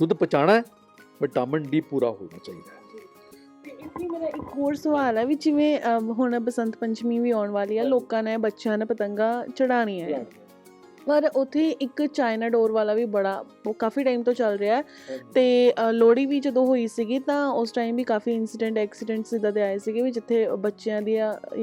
ਦੁੱਧ ਪਚਾਣਾ ਹੈ ਵਿਟਾਮਿਨ ਡੀ ਪੂਰਾ ਹੋਣਾ ਚਾਹੀਦਾ ਹੈ। ਇੱਥੇ ਮੇਰਾ ਇੱਕ ਹੋਰ ਸਵਾਲ ਹੈ ਵੀ ਜਿਵੇਂ ਹੁਣ ਬਸੰਤ ਪੰਚਮੀ ਵੀ ਆਉਣ ਵਾਲੀ ਹੈ ਲੋਕਾਂ ਨੇ ਬੱਚਿਆਂ ਨੇ ਪਤੰਗਾ ਚੜਾਣੀਆਂ ਹੈ। ਪਰ ਉੱਥੇ ਇੱਕ ਚਾਈਨਾ ਡੋਰ ਵਾਲਾ ਵੀ ਬੜਾ ਉਹ ਕਾਫੀ ਟਾਈਮ ਤੋਂ ਚੱਲ ਰਿਹਾ ਹੈ। ਤੇ ਅ, ਲੋਹੜੀ ਵੀ ਜਦੋਂ ਹੋਈ ਸੀਗੀ ਤਾਂ ਉਸ ਟਾਈਮ ਵੀ ਕਾਫੀ ਇਨਸੀਡੈਂਟ ਐਕਸੀਡੈਂਟਸ ਇਦਾਂ ਦੇ ਆਏ ਸੀਗੇ ਵੀ ਜਿੱਥੇ ਬੱਚਿਆਂ ਦੀ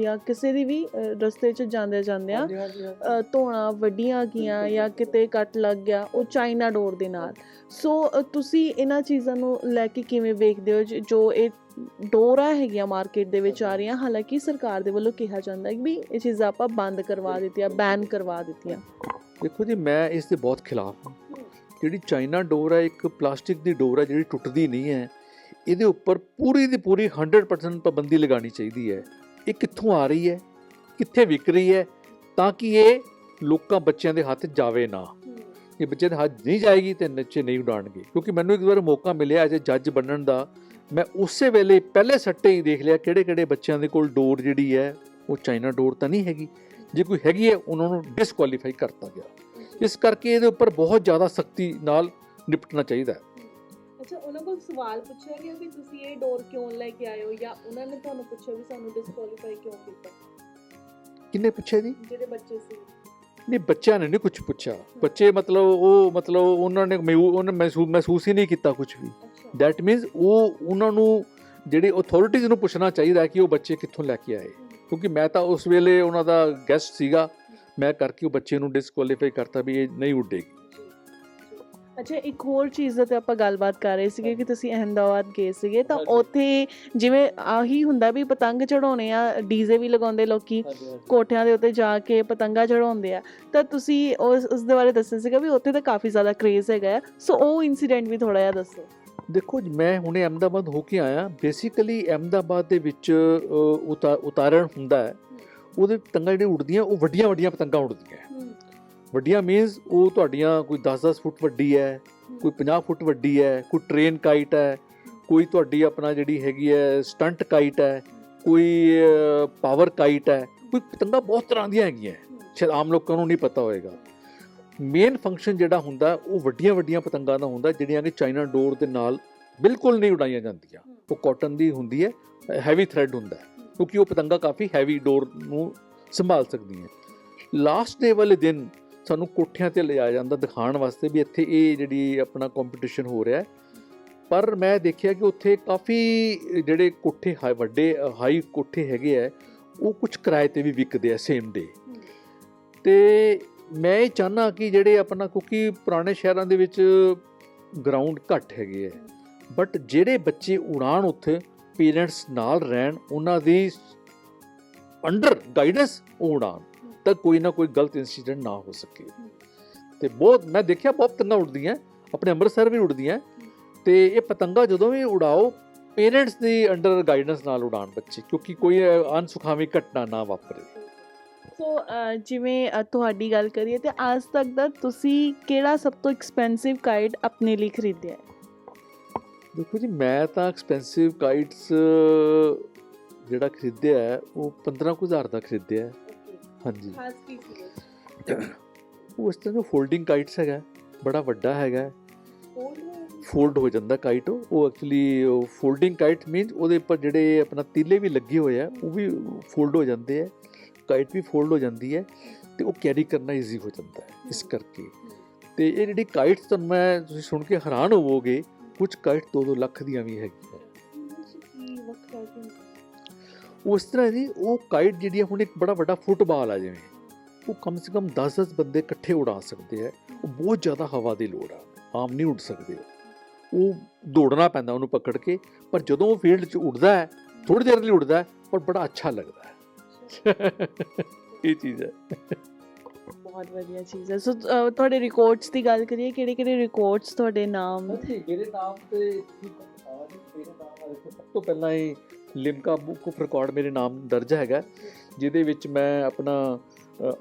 ਜਾਂ ਕਿਸੇ ਦੀ ਵੀ ਰਸਤੇ 'ਚ ਜਾਂਦੇ ਜਾਂਦਿਆਂ ਅ, ਧੌਣਾ ਵੱਡੀਆਂ ਗਈਆਂ ਜਾਂ ਕਿਤੇ ਕੱਟ ਲੱਗ ਗਿਆ ਉਹ ਚਾਈਨਾ ਡੋਰ ਦੇ ਨਾਲ। ਸੋ ਤੁਸੀਂ ਇਹਨਾਂ ਚੀਜ਼ਾਂ ਨੂੰ ਲੈ ਕੇ ਕਿਵੇਂ ਵੇਖਦੇ ਹੋ? ਜ- ਜੋ ਇਹ ਡੋਰਾਂ ਹੈਗੀਆਂ ਮਾਰਕੀਟ ਦੇ ਵਿੱਚ ਆ ਰਹੀਆਂ, ਹਾਲਾਂਕਿ ਸਰਕਾਰ ਦੇ ਵੱਲੋਂ ਕਿਹਾ ਜਾਂਦਾ ਹੈ ਵੀ ਇਹ ਚੀਜ਼ਾਂ ਆਪਾਂ ਬੰਦ ਕਰਵਾ ਦਿੱਤੀਆਂ ਬੈਨ ਕਰਵਾ ਦਿੱਤੀਆਂ। ਦੇਖੋ ਜੀ, ਮੈਂ ਇਸ ਦੇ ਬਹੁਤ ਖਿਲਾਫ ਹਾਂ। ਜਿਹੜੀ ਚਾਈਨਾ ਡੋਰ ਹੈ, ਇੱਕ ਪਲਾਸਟਿਕ ਦੀ ਡੋਰ ਹੈ, ਜਿਹੜੀ ਟੁੱਟਦੀ ਨਹੀਂ ਹੈ, ਇਹਦੇ ਉੱਪਰ ਪੂਰੀ ਦੀ ਪੂਰੀ 100% ਪਾਬੰਦੀ ਲਗਾਉਣੀ ਚਾਹੀਦੀ ਹੈ। ਇਹ ਕਿੱਥੋਂ ਆ ਰਹੀ ਹੈ? ਕਿੱਥੇ ਵਿਕ ਰਹੀ ਹੈ? ਤਾਂ ਕਿ ਇਹ ਲੋਕਾਂ, ਬੱਚਿਆਂ ਦੇ ਹੱਥ ਜਾਵੇ ਨਾ। ਇਹ ਬੱਚੇ ਦੇ ਹੱਥ ਨਹੀਂ ਜਾਏਗੀ ਤੇ ਨੱਚੇ ਨਹੀਂ ਉਡਾਣਗੇ ਕਿਉਂਕਿ ਮੈਨੂੰ ਇੱਕ ਵਾਰ ਮੌਕਾ ਮਿਲਿਆ ਐਜ਼ ਜੱਜ ਬਣਨ ਦਾ ਮੈਂ ਉਸੇ ਵੇਲੇ ਪਹਿਲੇ ਸੱਟੇ ਹੀ ਦੇਖ ਲਿਆ ਕਿਹੜੇ ਕਿਹੜੇ ਬੱਚਿਆਂ ਦੇ ਕੋਲ ਡੋਰ ਜਿਹੜੀ ਹੈ ਉਹ ਚਾਈਨਾ ਡੋਰ ਤਾਂ ਨਹੀਂ ਹੈਗੀ। ਜੇ ਕੋਈ ਹੈਗੀ ਹੈ ਉਹਨਾਂ ਨੂੰ ਡਿਸਕੁਆਲੀਫਾਈ ਕਰਤਾ ਗਿਆ। ਇਸ ਕਰਕੇ ਇਹਦੇ ਉੱਪਰ ਬਹੁਤ ਜ਼ਿਆਦਾ ਸਖਤੀ ਨਾਲ ਨਿਪਟਣਾ ਚਾਹੀਦਾ ਹੈ। ਅੱਛਾ ਉਹਨਾਂ ਕੋਲ ਸਵਾਲ ਪੁੱਛਿਆ ਗਿਆ ਵੀ ਤੁਸੀਂ ਇਹ ਡੋਰ ਕਿਉਂ ਲੈ ਕੇ ਆਏ ਹੋ ਜਾਂ ਉਹਨਾਂ ਨੇ ਤੁਹਾਨੂੰ ਪੁੱਛਿਆ ਵੀ ਸਾਨੂੰ ਡਿਸਕੁਆਲੀਫਾਈ ਕਿਉਂ ਕੀਤਾ? ਕਿੰਨੇ ਪੁੱਛਿਆ ਜੀ? ਜਿਹੜੇ ਬੱਚੇ ਸੀ। ਨਹੀਂ ਬੱਚਿਆਂ ਨੇ ਨਹੀਂ ਕੁਝ ਪੁੱਛਿਆ। ਬੱਚੇ ਮਤਲਬ ਉਹ ਮਤਲਬ ਉਹਨਾਂ ਨੇ ਉਹਨਾਂ ਮਹਿਸੂਸ ਮਹਿਸੂਸ ਹੀ ਨਹੀਂ ਕੀਤਾ ਕੁਝ ਵੀ। ਦੈਟ ਮੀਨਸ ਉਹ ਉਹਨਾਂ ਨੂੰ ਜਿਹੜੀ ਅਥਾਰਟੀਜ਼ ਨੂੰ ਪੁੱਛਣਾ ਚਾਹੀਦਾ ਹੈ ਕਿ ਉਹ ਬੱਚੇ ਕਿੱਥੋਂ ਲੈ ਕੇ ਆਏ। ਕਿਉਂਕਿ ਮੈਂ ਤਾਂ ਉਸ ਵੇਲੇ ਉਹਨਾਂ ਦਾ ਗੈਸਟ ਸੀਗਾ। ਮੈਂ ਕਰਕੇ ਉਹ ਬੱਚੇ ਨੂੰ ਡਿਸਕੁਆਲੀਫਾਈ ਕਰਤਾ ਵੀ ਇਹ ਨਹੀਂ ਉੱਡੇਗੀ। ਅੱਛਾ ਇੱਕ ਹੋਰ ਚੀਜ਼ ਦਾ ਤੇ ਆਪਾਂ ਗੱਲਬਾਤ ਕਰ ਰਹੇ ਸੀਗੇ ਕਿ ਤੁਸੀਂ ਅਹਿਮਦਾਬਾਦ ਗਏ ਸੀਗੇ ਤਾਂ। ਉੱਥੇ ਜਿਵੇਂ ਆਹੀ ਹੁੰਦਾ ਵੀ ਪਤੰਗ ਚੜਾਉਣੇ ਆ ਡੀਜ਼ੇ ਵੀ ਲਗਾਉਂਦੇ ਲੋਕੀ ਕੋਠਿਆਂ ਦੇ ਉੱਤੇ ਜਾ ਕੇ ਪਤੰਗਾ ਚੜਾਉਂਦੇ ਆ। ਤਾਂ ਤੁਸੀਂ ਉਸ ਉਸ ਦੇ ਬਾਰੇ ਦੱਸਿਆ ਸੀਗਾ ਵੀ ਉੱਥੇ ਤਾਂ ਕਾਫੀ ਜ਼ਿਆਦਾ ਕ੍ਰੇਜ਼ ਹੈਗਾ ਆ। ਸੋ ਉਹ ਇਨਸੀਡੈਂਟ ਵੀ ਥੋੜਾ ਜਿਹਾ ਦੱਸੋ। ਦੇਖੋ ਜੀ, ਮੈਂ ਹੁਣੇ ਅਹਿਮਦਾਬਾਦ ਹੋ ਕੇ ਆਇਆ। ਬੇਸਿਕਲੀ ਅਹਿਮਦਾਬਾਦ ਦੇ ਵਿੱਚ ਉਤਾਰਨ ਹੁੰਦਾ ਹੈ। ਉਹਦੇ ਪਤੰਗਾਂ ਜਿਹੜੀਆਂ ਉੱਡਦੀਆਂ ਉਹ ਵੱਡੀਆਂ ਵੱਡੀਆਂ ਪਤੰਗਾਂ ਉੱਡਦੀਆਂ ਵੱਡੀਆਂ ਮੀਨਸ ਉਹ ਤੁਹਾਡੀਆਂ ਕੋਈ 10-10 ਫੁੱਟ ਵੱਡੀ ਹੈ ਕੋਈ 50 ਫੁੱਟ ਵੱਡੀ ਹੈ ਕੋਈ ਟ੍ਰੇਨ ਕਾਈਟ ਹੈ ਕੋਈ ਤੁਹਾਡੀ ਆਪਣਾ ਜਿਹੜੀ ਹੈਗੀ ਹੈ ਸਟੰਟ ਕਾਈਟ ਹੈ ਕੋਈ ਪਾਵਰ ਕਾਈਟ ਹੈ ਕੋਈ ਪਤੰਗਾਂ ਬਹੁਤ ਤਰ੍ਹਾਂ ਦੀਆਂ ਹੈਗੀਆਂ ਸ਼ਾਇਦ ਆਮ ਲੋਕਾਂ ਨੂੰ ਨਹੀਂ ਪਤਾ ਹੋਏਗਾ। ਮੇਨ ਫੰਕਸ਼ਨ ਜਿਹੜਾ ਹੁੰਦਾ, ਉਹ ਵੱਡੀਆਂ ਵੱਡੀਆਂ ਪਤੰਗਾਂ ਦਾ ਹੁੰਦਾ, ਜਿਹੜੀਆਂ ਕਿ ਚਾਈਨਾ ਡੋਰ ਦੇ ਨਾਲ ਬਿਲਕੁਲ ਨਹੀਂ ਉਡਾਈਆਂ ਜਾਂਦੀਆਂ। ਉਹ ਕਾਟਨ ਦੀ ਹੁੰਦੀ ਹੈ ਹੈਵੀ ਥ੍ਰੈਡ ਹੁੰਦਾ ਹੈ, ਕਿਉਂਕਿ ਉਹ ਪਤੰਗਾ ਕਾਫੀ ਹੈਵੀ ਡੋਰ ਨੂੰ ਸੰਭਾਲ ਸਕਦੀਆਂ ਲਾਸਟ ਡੇ ਵਾਲੇ ਦਿਨ ਸਾਨੂੰ ਕੋਠਿਆਂ ਤੇ ਲਿਆ ਜਾਂਦਾ ਦਿਖਾਉਣ ਵਾਸਤੇ ਵੀ ਇੱਥੇ ਇਹ ਜਿਹੜੀ ਆਪਣਾ ਕੰਪੀਟੀਸ਼ਨ ਹੋ ਰਿਹਾ ਹੈ। ਪਰ ਮੈਂ ਦੇਖਿਆ ਕਿ ਉੱਥੇ ਕਾਫੀ ਜਿਹੜੇ ਕੋਠੇ ਹਾਈ ਵੱਡੇ ਹਾਈ ਕੋਠੇ ਹੈਗੇ ਆ ਉਹ ਕੁਝ ਕਿਰਾਏ ਤੇ ਵੀ ਵਿਕਦੇ ਆ ਸੇਮ ਡੇ ਤੇ ਮੈਂ ਇਹ ਚਾਹਨਾ ਕਿ ਜਿਹੜੇ ਆਪਣਾ ਕਿਉਂਕਿ ਪੁਰਾਣੇ ਸ਼ਹਿਰਾਂ ਦੇ ਵਿੱਚ ਗਰਾਊਂਡ ਘੱਟ ਹੈਗੇ ਆ। ਬਟ ਜਿਹੜੇ ਬੱਚੇ ਉਡਾਣ ਉੱਥੇ ਪੇਰੈਂਟਸ ਨਾਲ ਰਹਿਣ ਉਹਨਾਂ ਦੀ ਅੰਡਰ ਗਾਈਡੈਂਸ ਉਹ ਉਡਾਣ ਤਾਂ ਕੋਈ ਨਾ ਕੋਈ ਗਲਤ ਇਨਸੀਡੈਂਟ ਨਾ ਹੋ ਸਕੇ। ਤੇ ਬਹੁਤ ਮੈਂ ਦੇਖਿਆ ਬਹੁਤ ਪਤੰਗਾਂ ਉੱਡਦੀਆਂ ਆਪਣੇ ਅੰਮ੍ਰਿਤਸਰ ਵੀ ਉੱਡਦੀਆਂ। ਤੇ ਇਹ ਪਤੰਗਾ ਜਦੋਂ ਵੀ ਉਡਾਓ ਪੇਰੈਂਟਸ ਦੀ ਅੰਡਰ ਗਾਈਡੈਂਸ ਨਾਲ ਉਡਾਣ ਬੱਚੇ ਕਿਉਂਕਿ ਕੋਈ ਅ, ਅਣਸੁਖਾਵੀ ਘਟਨਾ ਨਾ ਵਾਪਰੇ। ਸੋ ਜਿਵੇਂ ਤੁਹਾਡੀ ਗੱਲ ਕਰੀਏ ਤੇ ਅੱਜ ਤੱਕ ਦਾ ਤੁਸੀਂ ਕਿਹੜਾ ਸਭ ਤੋਂ ਐਕਸਪੈਂਸਿਵ ਕਾਈਟ ਆਪਣੇ ਲਈ ਖਰੀਦਿਆ? ਹੈ ਦੇਖੋ ਜੀ ਮੈਂ ਤਾਂ ਐਕਸਪੈਂਸਿਵ ਕਾਈਟਸ ਜਿਹੜਾ ਖਰੀਦਿਆ ਹੈ ਉਹ 15000 ਦਾ ਖਰੀਦਿਆ ਹੈ। ਹਾਂਜੀ। ਖਾਸ ਕੀ ਸੀ ਉਹ? ਇਸ ਤਰ੍ਹਾਂ ਦਾ ਫੋਲਡਿੰਗ ਕਾਈਟਸ ਹੈਗਾ ਬੜਾ ਵੱਡਾ ਹੈਗਾ। ਫੋਲਡ ਹੋ ਜਾਂਦਾ ਕਾਈਟ ਉਹ। ਐਕਚੁਅਲੀ ਫੋਲਡਿੰਗ ਕਾਈਟ ਮੀਨਸ ਉਹਦੇ ਉੱਪਰ ਜਿਹੜੇ ਆਪਣਾ ਤੀਲੇ ਵੀ ਲੱਗੇ ਹੋਏ ਆ ਉਹ ਵੀ ਫੋਲਡ ਹੋ ਜਾਂਦੇ ਆ। ਕਾਈਟ ਵੀ ਫੋਲਡ ਹੋ ਜਾਂਦੀ ਹੈ ਤੇ ਉਹ ਕੈਰੀ ਕਰਨਾ ਈਜ਼ੀ ਹੋ ਜਾਂਦਾ ਹੈ ਇਸ ਕਰਕੇ। ਤੇ ਇਹ ਜਿਹੜੀ ਕਾਈਟਸ ਤੁਹਾਨੂੰ ਮੈਂ ਤੁਸੀਂ ਸੁਣ ਕੇ ਹੈਰਾਨ ਹੋਵੋਗੇ ਕੁਝ ਕਾਈਟ 2-2 ਲੱਖ ਦੀਆਂ ਵੀ ਹੈਗੀਆਂ। ਉਹ ਇਸ ਤਰ੍ਹਾਂ ਦੀ ਉਹ ਕਾਈਟ ਜਿਹੜੀ ਹੁਣ ਇੱਕ ਬੜਾ ਵੱਡਾ ਫੁੱਟਬਾਲ ਆ ਜਿਵੇਂ ਉਹ ਕਮ ਸੇ ਕਮ 10-10 ਬੰਦੇ ਇਕੱਠੇ ਉਡਾ ਸਕਦੇ ਆ ਉਹ ਬਹੁਤ ਜ਼ਿਆਦਾ ਹਵਾ ਦੀ ਲੋੜ ਆ ਆਮ ਨਹੀਂ ਉੱਡ ਸਕਦੇ ਉਹ। ਦੌੜਨਾ ਪੈਂਦਾ ਉਹਨੂੰ ਪਕੜ ਕੇ ਪਰ ਜਦੋਂ ਉਹ ਫੀਲਡ 'ਚ ਉੱਡਦਾ ਹੈ ਥੋੜੀ ਦੇਰ ਲਈ ਉੱਡਦਾ ਹੈ ਪਰ ਬੜਾ ਅੱਛਾ ਲੱਗਦਾ ਇਹ ਚੀਜ਼ ਹੈ। ਬਹੁਤ ਵਧੀਆ ਚੀਜ਼ ਹੈ। ਸੋ ਤੁਹਾਡੇ ਰਿਕਾਰਡਸ ਦੀ ਗੱਲ ਕਰੀਏ ਕਿਹੜੇ ਕਿਹੜੇ ਰਿਕਾਰਡਸ ਤੁਹਾਡੇ ਨਾਮ? ਮੇਰੇ ਨਾਮ ਤੇ ਸਭ ਤੋਂ ਪਹਿਲਾਂ ਹੀ ਲਿਮਕਾ ਬੁੱਕ ਆਫ ਰਿਕਾਰਡ ਮੇਰੇ ਨਾਮ ਦਰਜ ਹੈਗਾ। ਜਿਹਦੇ ਵਿੱਚ ਮੈਂ ਆਪਣਾ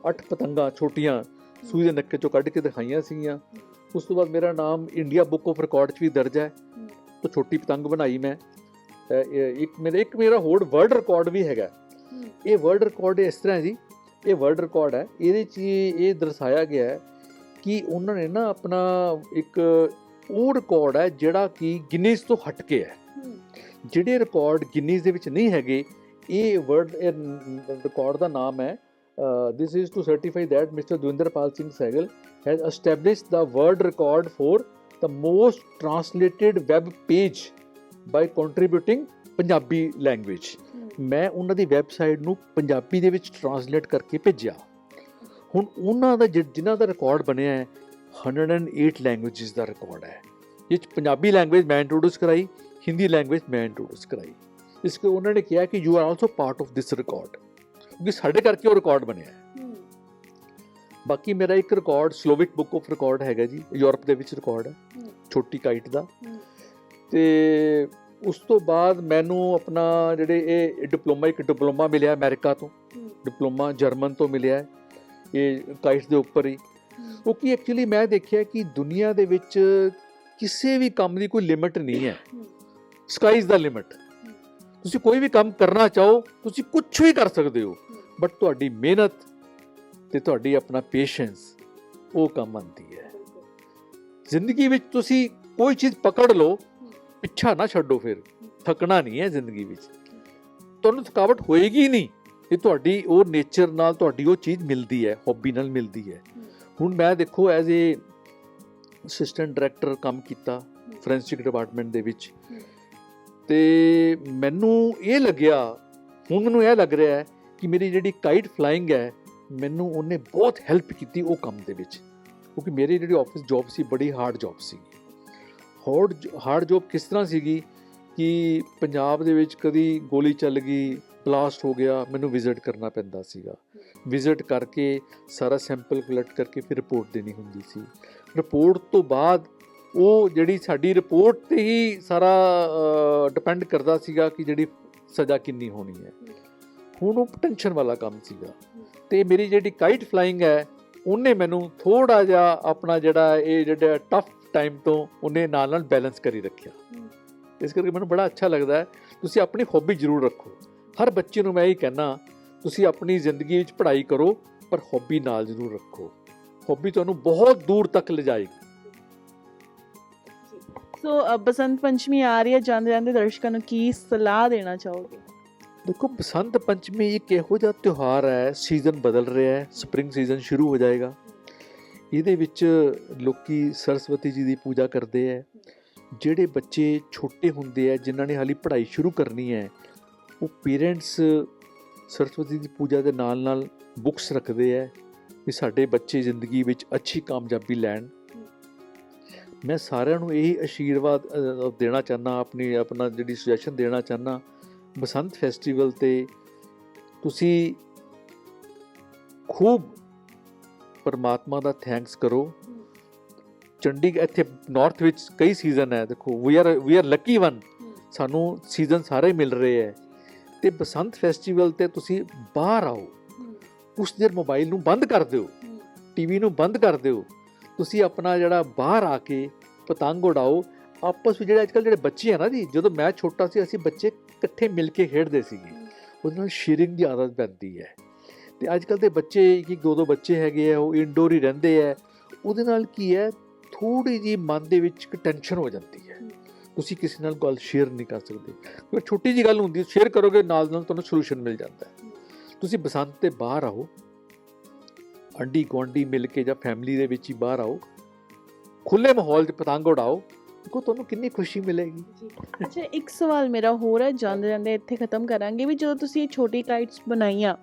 ਅੱਠ ਪਤੰਗਾਂ ਛੋਟੀਆਂ ਸੂਈ ਦੇ ਨੱਕੇ ਚੋਂ ਕੱਢ ਕੇ ਦਿਖਾਈਆਂ ਸੀਗੀਆਂ। ਉਸ ਤੋਂ ਬਾਅਦ ਮੇਰਾ ਨਾਮ ਇੰਡੀਆ ਬੁੱਕ ਆਫ ਰਿਕਾਰਡ 'ਚ ਵੀ ਦਰਜ ਹੈ। ਉਹ ਛੋਟੀ ਪਤੰਗ ਬਣਾਈ ਮੈਂ। ਇਹ ਇੱਕ ਮੇਰਾ ਇੱਕ ਮੇਰਾ ਹੋਰ ਵਰਲਡ ਰਿਕਾਰਡ ਵੀ ਹੈਗਾ। ਇਹ ਵਰਲਡ ਰਿਕਾਰਡ ਇਸ ਤਰ੍ਹਾਂ ਹੈ ਜੀ। ਇਹ ਵਰਲਡ ਰਿਕਾਰਡ ਹੈ। ਇਹਦੇ 'ਚ ਇਹ ਦਰਸਾਇਆ ਗਿਆ ਹੈ ਕਿ ਉਹਨਾਂ ਨੇ ਨਾ ਆਪਣਾ ਇੱਕ ਉਹ ਰਿਕਾਰਡ ਹੈ ਜਿਹੜਾ ਕਿ ਗਿਨੀਜ਼ ਤੋਂ ਹਟ ਕੇ ਹੈ। ਜਿਹੜੇ ਰਿਕਾਰਡ ਗਿਨੀਜ਼ ਦੇ ਵਿੱਚ ਨਹੀਂ ਹੈਗੇ ਇਹ ਵਰਲਡ ਰਿਕਾਰਡ ਦਾ ਨਾਮ ਹੈ this is to certify that mister Davinderpal Singh Sehgal has established the world record for the most translated web page by contributing Punjabi language ਮੈਂ ਉਹਨਾਂ ਦੀ ਵੈਬਸਾਈਟ ਨੂੰ ਪੰਜਾਬੀ ਦੇ ਵਿੱਚ ਟਰਾਂਸਲੇਟ ਕਰਕੇ ਭੇਜਿਆ। ਹੁਣ ਉਹਨਾਂ ਦਾ ਜਿ- ਜਿਨ੍ਹਾਂ ਦਾ ਰਿਕਾਰਡ ਬਣਿਆ ਹੈ 108 ਲੈਂਗੁਏਜਸ ਦਾ ਰਿਕਾਰਡ ਹੈ। ਇਹ ਪੰਜਾਬੀ ਲੈਂਗੁਏਜ ਮੈਂ ਇੰਟਰੋਡਿਊਸ ਕਰਾਈ ਹਿੰਦੀ ਲੈਂਗੁਏਜ ਮੈਂ ਇੰਟਰੋਡਿਊਸ ਕਰਾਈ। ਇਸ ਕੇ ਉਹਨਾਂ ਨੇ ਕਿਹਾ ਕਿ you are also part of this record ਕਿਉਂਕਿ ਸਾਡੇ ਕਰਕੇ ਉਹ ਰਿਕਾਰਡ ਬਣਿਆ ਹੈ। ਬਾਕੀ ਮੇਰਾ ਇੱਕ record Slovak book of record ਹੈਗਾ ਜੀ ਯੂਰਪ ਦੇ ਵਿੱਚ ਰਿਕਾਰਡ ਹੈ। ਛੋਟੀ ਕਾਈਟ ਦਾ। ਤੇ ਉਸ ਤੋਂ ਬਾਅਦ ਮੈਨੂੰ ਆਪਣਾ ਜਿਹੜੇ ਇਹ ਡਿਪਲੋਮਾ ਇੱਕ ਡਿਪਲੋਮਾ ਮਿਲਿਆ ਅਮਰੀਕਾ ਤੋਂ। ਡਿਪਲੋਮਾ ਜਰਮਨ ਤੋਂ ਮਿਲਿਆ। ਹੈ ਇਹ ਕਾਈਟਸ ਦੇ ਉੱਪਰ ਹੀ। ਕਿਉਂਕਿ ਐਕਚੁਅਲੀ ਮੈਂ ਦੇਖਿਆ ਕਿ ਦੁਨੀਆ ਦੇ ਵਿੱਚ ਕਿਸੇ ਵੀ ਕੰਮ ਦੀ ਕੋਈ ਲਿਮਿਟ ਨਹੀਂ ਹੈ। ਸਕਾਈ ਇਜ਼ ਦਾ ਲਿਮਿਟ ਤੁਸੀਂ ਕੋਈ ਵੀ ਕੰਮ ਕਰਨਾ ਚਾਹੋ ਤੁਸੀਂ ਕੁਝ ਵੀ ਕਰ ਸਕਦੇ ਹੋ। ਬਟ ਤੁਹਾਡੀ ਮਿਹਨਤ ਤੇ ਤੁਹਾਡੀ ਆਪਣਾ ਪੇਸ਼ੈਂਸ ਉਹ ਕੰਮ ਆਉਂਦੀ ਹੈ। ਜ਼ਿੰਦਗੀ ਵਿੱਚ ਤੁਸੀਂ ਕੋਈ ਚੀਜ਼ ਪਕੜ ਲਓ ਪਿੱਛਾ ਨਾ ਛੱਡੋ ਫਿਰ। ਥੱਕਣਾ ਨਹੀਂ ਹੈ ਜ਼ਿੰਦਗੀ ਵਿੱਚ। ਤੁਹਾਨੂੰ ਥਕਾਵਟ ਹੋਏਗੀ ਨਹੀਂ ਇਹ ਤੁਹਾਡੀ ਉਹ ਨੇਚਰ ਨਾਲ ਤੁਹਾਡੀ ਉਹ ਚੀਜ਼ ਮਿਲਦੀ ਹੈ ਹੌਬੀ ਨਾਲ ਮਿਲਦੀ ਹੈ। ਹੁਣ ਮੈਂ ਦੇਖੋ ਐਜ਼ ਏ ਅਸਿਸਟੈਂਟ ਡਾਇਰੈਕਟਰ ਕੰਮ ਕੀਤਾ ਫੋਰੈਂਸਿਕ ਡਿਪਾਰਟਮੈਂਟ ਦੇ ਵਿੱਚ। ਤੇ ਮੈਨੂੰ ਇਹ ਲੱਗਿਆ, ਹੁਣ ਮੈਨੂੰ ਇਹ ਲੱਗ ਰਿਹਾ ਹੈ ਕਿ ਮੇਰੀ ਜਿਹੜੀ ਕਾਈਟ ਫਲਾਈਂਗ ਹੈ, ਮੈਨੂੰ ਉਹਨੇ ਬਹੁਤ ਹੈਲਪ ਕੀਤੀ ਉਹ ਕੰਮ ਦੇ ਵਿੱਚ। ਕਿਉਂਕਿ ਮੇਰੀ ਜਿਹੜੀ ਆਫਿਸ ਜੌਬ ਸੀ, ਬੜੀ ਹਾਰਡ ਜੌਬ ਸੀ। ਹਾਰਡ ਹਾਰਡ ਜੋਬ ਕਿਸ ਤਰ੍ਹਾਂ ਸੀਗੀ ਕਿ ਪੰਜਾਬ ਦੇ ਵਿੱਚ ਕਦੀ ਗੋਲੀ ਚੱਲ ਗਈ ਬਲਾਸਟ ਹੋ ਗਿਆ, ਮੈਨੂੰ ਵਿਜ਼ਿਟ ਕਰਨਾ ਪੈਂਦਾ ਸੀਗਾ। ਵਿਜ਼ਿਟ ਕਰਕੇ ਸਾਰਾ ਸੈਂਪਲ ਕਲੈਕਟ ਕਰਕੇ ਫਿਰ ਰਿਪੋਰਟ ਦੇਣੀ ਹੁੰਦੀ ਸੀ। ਰਿਪੋਰਟ ਤੋਂ ਬਾਅਦ ਉਹ ਜਿਹੜੀ ਸਾਡੀ ਰਿਪੋਰਟ ਤੇ ਹੀ ਸਾਰਾ ਡਿਪੈਂਡ ਕਰਦਾ ਸੀਗਾ ਕਿ ਜਿਹੜੀ ਸਜ਼ਾ ਕਿੰਨੀ ਹੋਣੀ ਹੈ। ਹੁਣ ਉਹ ਟੈਨਸ਼ਨ ਵਾਲਾ ਕੰਮ ਸੀਗਾ। ਤੇ ਮੇਰੀ ਜਿਹੜੀ ਕਾਈਟ ਫਲਾਈਂਗ ਹੈ, ਉਹਨੇ ਮੈਨੂੰ ਥੋੜਾ ਜਿਹਾ ਆਪਣਾ ਜਿਹੜਾ ਇਹ ਜਿਹੜਾ ਟਫ ਟਾਈਮ ਤੋਂ ਉਹਨੇ ਨਾਲ ਨਾਲ ਬੈਲੈਂਸ ਕਰੀ ਰੱਖਿਆ। ਇਸ ਕਰਕੇ ਮੈਨੂੰ ਬੜਾ ਅੱਛਾ ਲੱਗਦਾ ਹੈ ਤੁਸੀਂ ਆਪਣੀ ਹੌਬੀ ਜ਼ਰੂਰ ਰੱਖੋ। ਹਰ ਬੱਚੇ ਨੂੰ ਮੈਂ ਇਹ ਕਹਿਣਾ ਤੁਸੀਂ ਆਪਣੀ ਜ਼ਿੰਦਗੀ ਵਿੱਚ ਪੜ੍ਹਾਈ ਕਰੋ ਪਰ ਹੌਬੀ ਨਾਲ ਜ਼ਰੂਰ ਰੱਖੋ। ਹੌਬੀ ਤੁਹਾਨੂੰ ਬਹੁਤ ਦੂਰ ਤੱਕ ਲਿਜਾਏਗੀ। ਸੋ ਬਸੰਤ ਪੰਚਮੀ ਆ ਰਹੀ ਹੈ ਜਾਂਦੇ ਜਾਂਦੇ ਦਰਸ਼ਕਾਂ ਨੂੰ ਕੀ ਸਲਾਹ ਦੇਣਾ ਚਾਹੋਗੇ? ਦੇਖੋ ਬਸੰਤ ਪੰਚਮੀ ਇੱਕ ਇਹੋ ਜਿਹਾ ਤਿਉਹਾਰ ਹੈ ਸੀਜ਼ਨ ਬਦਲ ਰਿਹਾ ਹੈ ਸਪ੍ਰਿੰਗ ਸੀਜ਼ਨ ਸ਼ੁਰੂ ਹੋ ਜਾਏਗਾ। ਇਹਦੇ ਵਿੱਚ ਲੋਕੀ ਸਰਸਵਤੀ ਜੀ ਦੀ ਪੂਜਾ ਕਰਦੇ ਹੈ ਜਿਹੜੇ ਬੱਚੇ ਛੋਟੇ ਹੁੰਦੇ ਆ ਜਿਨ੍ਹਾਂ ਨੇ ਹਾਲੀ ਪੜ੍ਹਾਈ ਸ਼ੁਰੂ ਕਰਨੀ ਹੈ ਉਹ ਪੇਰੈਂਟਸ ਸਰਸਵਤੀ ਦੀ ਪੂਜਾ ਦੇ ਨਾਲ ਨਾਲ ਬੁੱਕਸ ਰੱਖਦੇ ਹੈ ਕਿ ਸਾਡੇ ਬੱਚੇ ਜ਼ਿੰਦਗੀ ਵਿੱਚ ਅੱਛੀ ਕਾਮਯਾਬੀ ਲੈਣ। ਮੈਂ ਸਾਰਿਆਂ ਨੂੰ ਇਹੀ ਆਸ਼ੀਰਵਾਦ ਦੇਣਾ ਚਾਹਨਾ ਆਪਣੀ, ਆਪਣਾ ਜਿਹੜੀ ਸੁਜੈਸ਼ਨ ਦੇਣਾ ਚਾਹਨਾ ਬਸੰਤ ਫੈਸਟੀਵਲ ਤੇ ਤੁਸੀਂ ਖੂਬ ਪਰਮਾਤਮਾ ਦਾ ਥੈਂਕਸ ਕਰੋ। ਚੰਡੀਗੜ੍ਹ ਇੱਥੇ ਨਾਰਥ ਵਿੱਚ ਕਈ ਸੀਜ਼ਨ ਹੈ, ਦੇਖੋ we are we are lucky one ਸਾਨੂੰ ਸੀਜ਼ਨ ਸਾਰੇ ਮਿਲ ਰਹੇ ਹੈ। ਤੇ ਬਸੰਤ ਫੈਸਟੀਵਲ ਤੇ ਤੁਸੀਂ ਬਾਹਰ ਆਓ। ਉਸ ਦੇਰ ਮੋਬਾਈਲ ਨੂੰ ਬੰਦ ਕਰ ਦਿਓ। ਟੀਵੀ ਨੂੰ ਬੰਦ ਕਰ ਦਿਓ। ਤੁਸੀਂ ਆਪਣਾ ਜਿਹੜਾ ਬਾਹਰ ਆ ਕੇ ਪਤੰਗ ਉਡਾਓ। ਆਪਸ ਵਿੱਚ ਜਿਹੜੇ ਅੱਜਕੱਲ ਜਿਹੜੇ ਬੱਚੇ ਆ ਨਾ ਜੀ, ਜਦੋਂ ਮੈਂ ਛੋਟਾ ਸੀ, ਅਸੀਂ ਬੱਚੇ ਇਕੱਠੇ ਮਿਲ ਕੇ ਖੇਡਦੇ ਸੀਗੇ। ਉਹਦੇ ਨਾਲ ਸ਼ੇਅਰਿੰਗ ਦੀ ਆਦਤ ਪੈਂਦੀ ਹੈ। ਤੇ ਅੱਜਕੱਲ ਦੇ ਬੱਚੇ ਇੱਕ ਇੱਕ ਦੋ ਦੋ ਬੱਚੇ ਹੈਗੇ ਆ, ਉਹ ਇਨਡੋਰ ਹੀ ਰਹਿੰਦੇ ਆ, ਉਹਦੇ ਨਾਲ ਕੀ ਹੈ ਥੋੜੀ ਜੀ ਮਨ ਦੇ ਵਿੱਚ ਇੱਕ ਟੈਨਸ਼ਨ ਹੋ ਜਾਂਦੀ ਹੈ। ਤੁਸੀਂ ਕਿਸੇ ਨਾਲ ਗੱਲ ਸ਼ੇਅਰ ਨਹੀਂ ਕਰ ਸਕਦੇ। ਕੋਈ ਛੋਟੀ ਜੀ ਗੱਲ ਹੁੰਦੀ ਸ਼ੇਅਰ ਕਰੋਗੇ ਨਾਲ ਨਾਲ ਤੁਹਾਨੂੰ ਸੋਲੂਸ਼ਨ ਮਿਲ ਜਾਂਦਾ ਹੈ। ਤੁਸੀਂ ਬਸੰਤ ਤੇ ਬਾਹਰ ਆਓ ਆਂਢੀ ਗੁਆਂਢੀ ਮਿਲ ਕੇ ਜਾਂ ਫੈਮਿਲੀ ਦੇ ਵਿੱਚ ਹੀ ਬਾਹਰ ਆਓ ਖੁੱਲੇ ਮਾਹੌਲ 'ਚ ਪਤੰਗ ਉਡਾਓ ਦੇਖੋ ਤੁਹਾਨੂੰ ਕਿੰਨੀ ਖੁਸ਼ੀ ਮਿਲੇਗੀ ਅੱਛਾ ਇੱਕ ਸਵਾਲ ਮੇਰਾ ਹੋਰ ਹੈ ਜਾਂਦੇ ਜਾਂਦੇ ਇੱਥੇ ਖਤਮ ਕਰਾਂਗੇ ਵੀ ਜਦੋਂ ਤੁਸੀਂ ਇਹ ਛੋਟੀ ਕਾਈਟਸ ਬਣਾਈਆਂ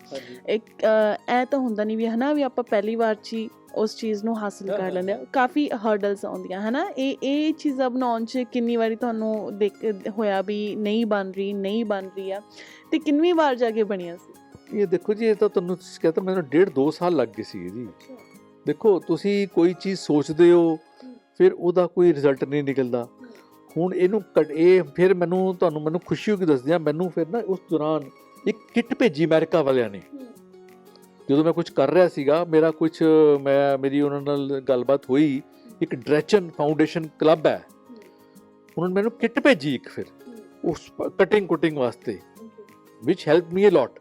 ਇੱਕ ਇਹ ਤਾਂ ਹੁੰਦਾ ਨਹੀਂ ਵੀ ਹਨਾ ਵੀ ਆਪਾਂ ਪਹਿਲੀ ਵਾਰ 'ਚ ਹੀ ਉਸ ਚੀਜ਼ ਨੂੰ ਹਾਸਲ ਕਰ ਲੈਂਦੇ ਆ। ਕਾਫੀ ਹਰਡਲਸ ਆਉਂਦੀਆਂ ਹਨਾ ਇਹ ਇਹ ਚੀਜ਼ਾਂ ਬਣਾਉਣ 'ਚ ਕਿੰਨੀ ਵਾਰੀ ਤੁਹਾਨੂੰ ਦੇਖ ਹੋਇਆ ਵੀ ਨਹੀਂ ਬਣ ਰਹੀ ਨਹੀਂ ਬਣ ਰਹੀ ਆ ਤੇ ਕਿੰਨੀ ਵਾਰ ਜਾ ਕੇ ਬਣੀਆਂ ਸੀ ਇਹ ਦੇਖੋ ਜੀ ਇਹ ਤਾਂ ਤੁਹਾਨੂੰ ਕਹਿੰਦਾ ਮੈਨੂੰ ਡੇਢ ਦੋ ਸਾਲ ਲੱਗ ਗਏ ਸੀ ਜੀ ਦੇਖੋ ਤੁਸੀਂ ਕੋਈ ਚੀਜ਼ ਸੋਚਦੇ ਹੋ ਫਿਰ ਉਹਦਾ ਕੋਈ ਰਿਜ਼ਲਟ ਨਹੀਂ ਨਿਕਲਦਾ। ਹੁਣ ਇਹਨੂੰ ਇਹ ਫਿਰ ਮੈਨੂੰ ਤੁਹਾਨੂੰ ਮੈਨੂੰ ਖੁਸ਼ੀ ਹੋ ਕੇ ਦੱਸਦਿਆਂ ਮੈਨੂੰ ਫਿਰ ਨਾ ਉਸ ਦੌਰਾਨ ਇੱਕ ਕਿੱਟ ਭੇਜੀ ਅਮਰੀਕਾ ਵਾਲਿਆਂ ਨੇ। ਜਦੋਂ ਮੈਂ ਕੁਝ ਕਰ ਰਿਹਾ ਸੀਗਾ ਮੇਰਾ ਕੁਝ ਮੈਂ ਮੇਰੀ ਉਹਨਾਂ ਨਾਲ ਗੱਲਬਾਤ ਹੋਈ ਇੱਕ ਡਰੈਚਨ ਫਾਊਂਡੇਸ਼ਨ ਕਲੱਬ ਹੈ। ਉਹਨਾਂ ਨੇ ਮੈਨੂੰ ਕਿੱਟ ਭੇਜੀ ਇੱਕ ਫਿਰ ਉਸ ਕਟਿੰਗ ਕੁਟਿੰਗ ਵਾਸਤੇ ਵਿਚ ਹੈਲਪ ਮੀ ਅ ਲੋਟ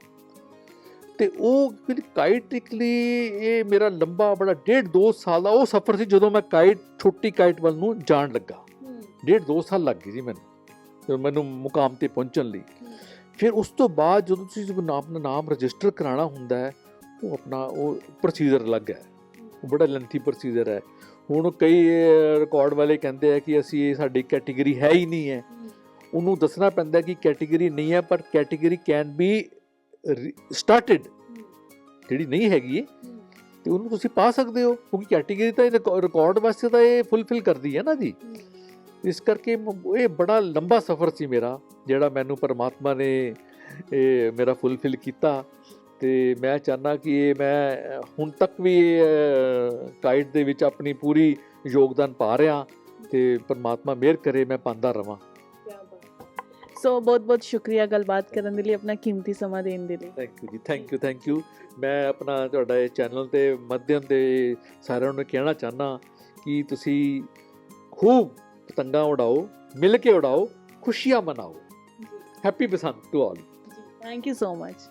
ਤੇ ਉਹ ਜਿਹੜੀ ਕਾਈਟ ਲਈ ਇਹ ਮੇਰਾ ਲੰਬਾ ਬੜਾ ਡੇਢ ਦੋ ਸਾਲ ਦਾ ਉਹ ਸਫ਼ਰ ਸੀ ਜਦੋਂ ਮੈਂ ਕਾਈਟ ਛੋਟੀ ਕਾਈਟ ਵੱਲ ਨੂੰ ਜਾਣ ਲੱਗਾ। ਡੇਢ ਦੋ ਸਾਲ ਲੱਗ ਗਏ ਜੀ ਮੈਨੂੰ ਮੈਨੂੰ ਮੁਕਾਮ ਤੇ ਪਹੁੰਚਣ ਲਈ। ਫਿਰ ਉਸ ਤੋਂ ਬਾਅਦ ਜਦੋਂ ਤੁਸੀਂ ਆਪਣਾ ਨਾਮ ਰਜਿਸਟਰ ਕਰਾਉਣਾ ਹੁੰਦਾ ਹੈ ਉਹ ਆਪਣਾ ਉਹ ਪ੍ਰੋਸੀਜਰ ਅਲੱਗ ਹੈ। ਉਹ ਬੜਾ ਲੈਂਥੀ ਪ੍ਰੋਸੀਜਰ ਹੈ। ਹੁਣ ਕਈ ਰਿਕਾਰਡ ਵਾਲੇ ਕਹਿੰਦੇ ਆ ਕਿ ਅਸੀਂ ਇਹ ਸਾਡੀ ਕੈਟਾਗਰੀ ਹੈ ਹੀ ਨਹੀਂ ਹੈ। ਉਹਨੂੰ ਦੱਸਣਾ ਪੈਂਦਾ ਕਿ ਕੈਟਾਗਰੀ ਨਹੀਂ ਹੈ ਪਰ ਕੈਟਾਗਰੀ ਕੈਨ ਬੀ ਸਟਾਰਟਡ ਜਿਹੜੀ ਨਹੀਂ ਹੈਗੀ ਤੇ ਉਹਨੂੰ ਤੁਸੀਂ ਪਾ ਸਕਦੇ ਹੋ ਕਿਉਂਕਿ ਕੈਟਾਗਰੀ ਤਾਂ ਇਹ ਰਿਕਾਰਡ ਵਾਸਤੇ ਤਾਂ ਇਹ ਫੁੱਲਫਿਲ ਕਰਦੀ ਹੈ ਨਾ ਜੀ। ਇਸ ਕਰਕੇ ਇਹ ਬੜਾ ਲੰਬਾ ਸਫ਼ਰ ਸੀ ਮੇਰਾ ਜਿਹੜਾ ਮੈਨੂੰ ਪਰਮਾਤਮਾ ਨੇ ਇਹ ਮੇਰਾ ਫੁੱਲਫਿਲ ਕੀਤਾ। ਤੇ ਮੈਂ ਚਾਹਨਾ ਕਿ ਇਹ ਮੈਂ ਹੁਣ ਤੱਕ ਵੀ ਕਾਈਟ ਦੇ ਵਿੱਚ ਆਪਣੀ ਪੂਰੀ ਯੋਗਦਾਨ ਪਾ ਰਿਹਾ। ਤੇ ਪਰਮਾਤਮਾ ਮਿਹਰ ਕਰੇ ਮੈਂ ਪਾਉਂਦਾ ਰਵਾਂ। ਸੋ ਬਹੁਤ ਬਹੁਤ ਸ਼ੁਕਰੀਆ ਗੱਲਬਾਤ ਕਰਨ ਦੇ ਲਈ ਆਪਣਾ ਕੀਮਤੀ ਸਮਾਂ ਦੇਣ ਦੇ ਲਈ ਥੈਂਕ ਯੂ ਜੀ ਥੈਂਕ ਯੂ ਥੈਂਕ ਯੂ ਮੈਂ ਆਪਣਾ ਤੁਹਾਡਾ ਇਹ ਚੈਨਲ ਤੇ ਮਾਧਿਅਮ ਤੇ ਸਾਰਿਆਂ ਨੂੰ ਕਹਿਣਾ ਚਾਹਨਾ ਕਿ ਤੁਸੀਂ ਖੂਬ ਪਤੰਗਾਂ ਉਡਾਓ ਮਿਲ ਕੇ ਉਡਾਓ ਖੁਸ਼ੀਆਂ ਮਨਾਓ happy Basant to all thank you so much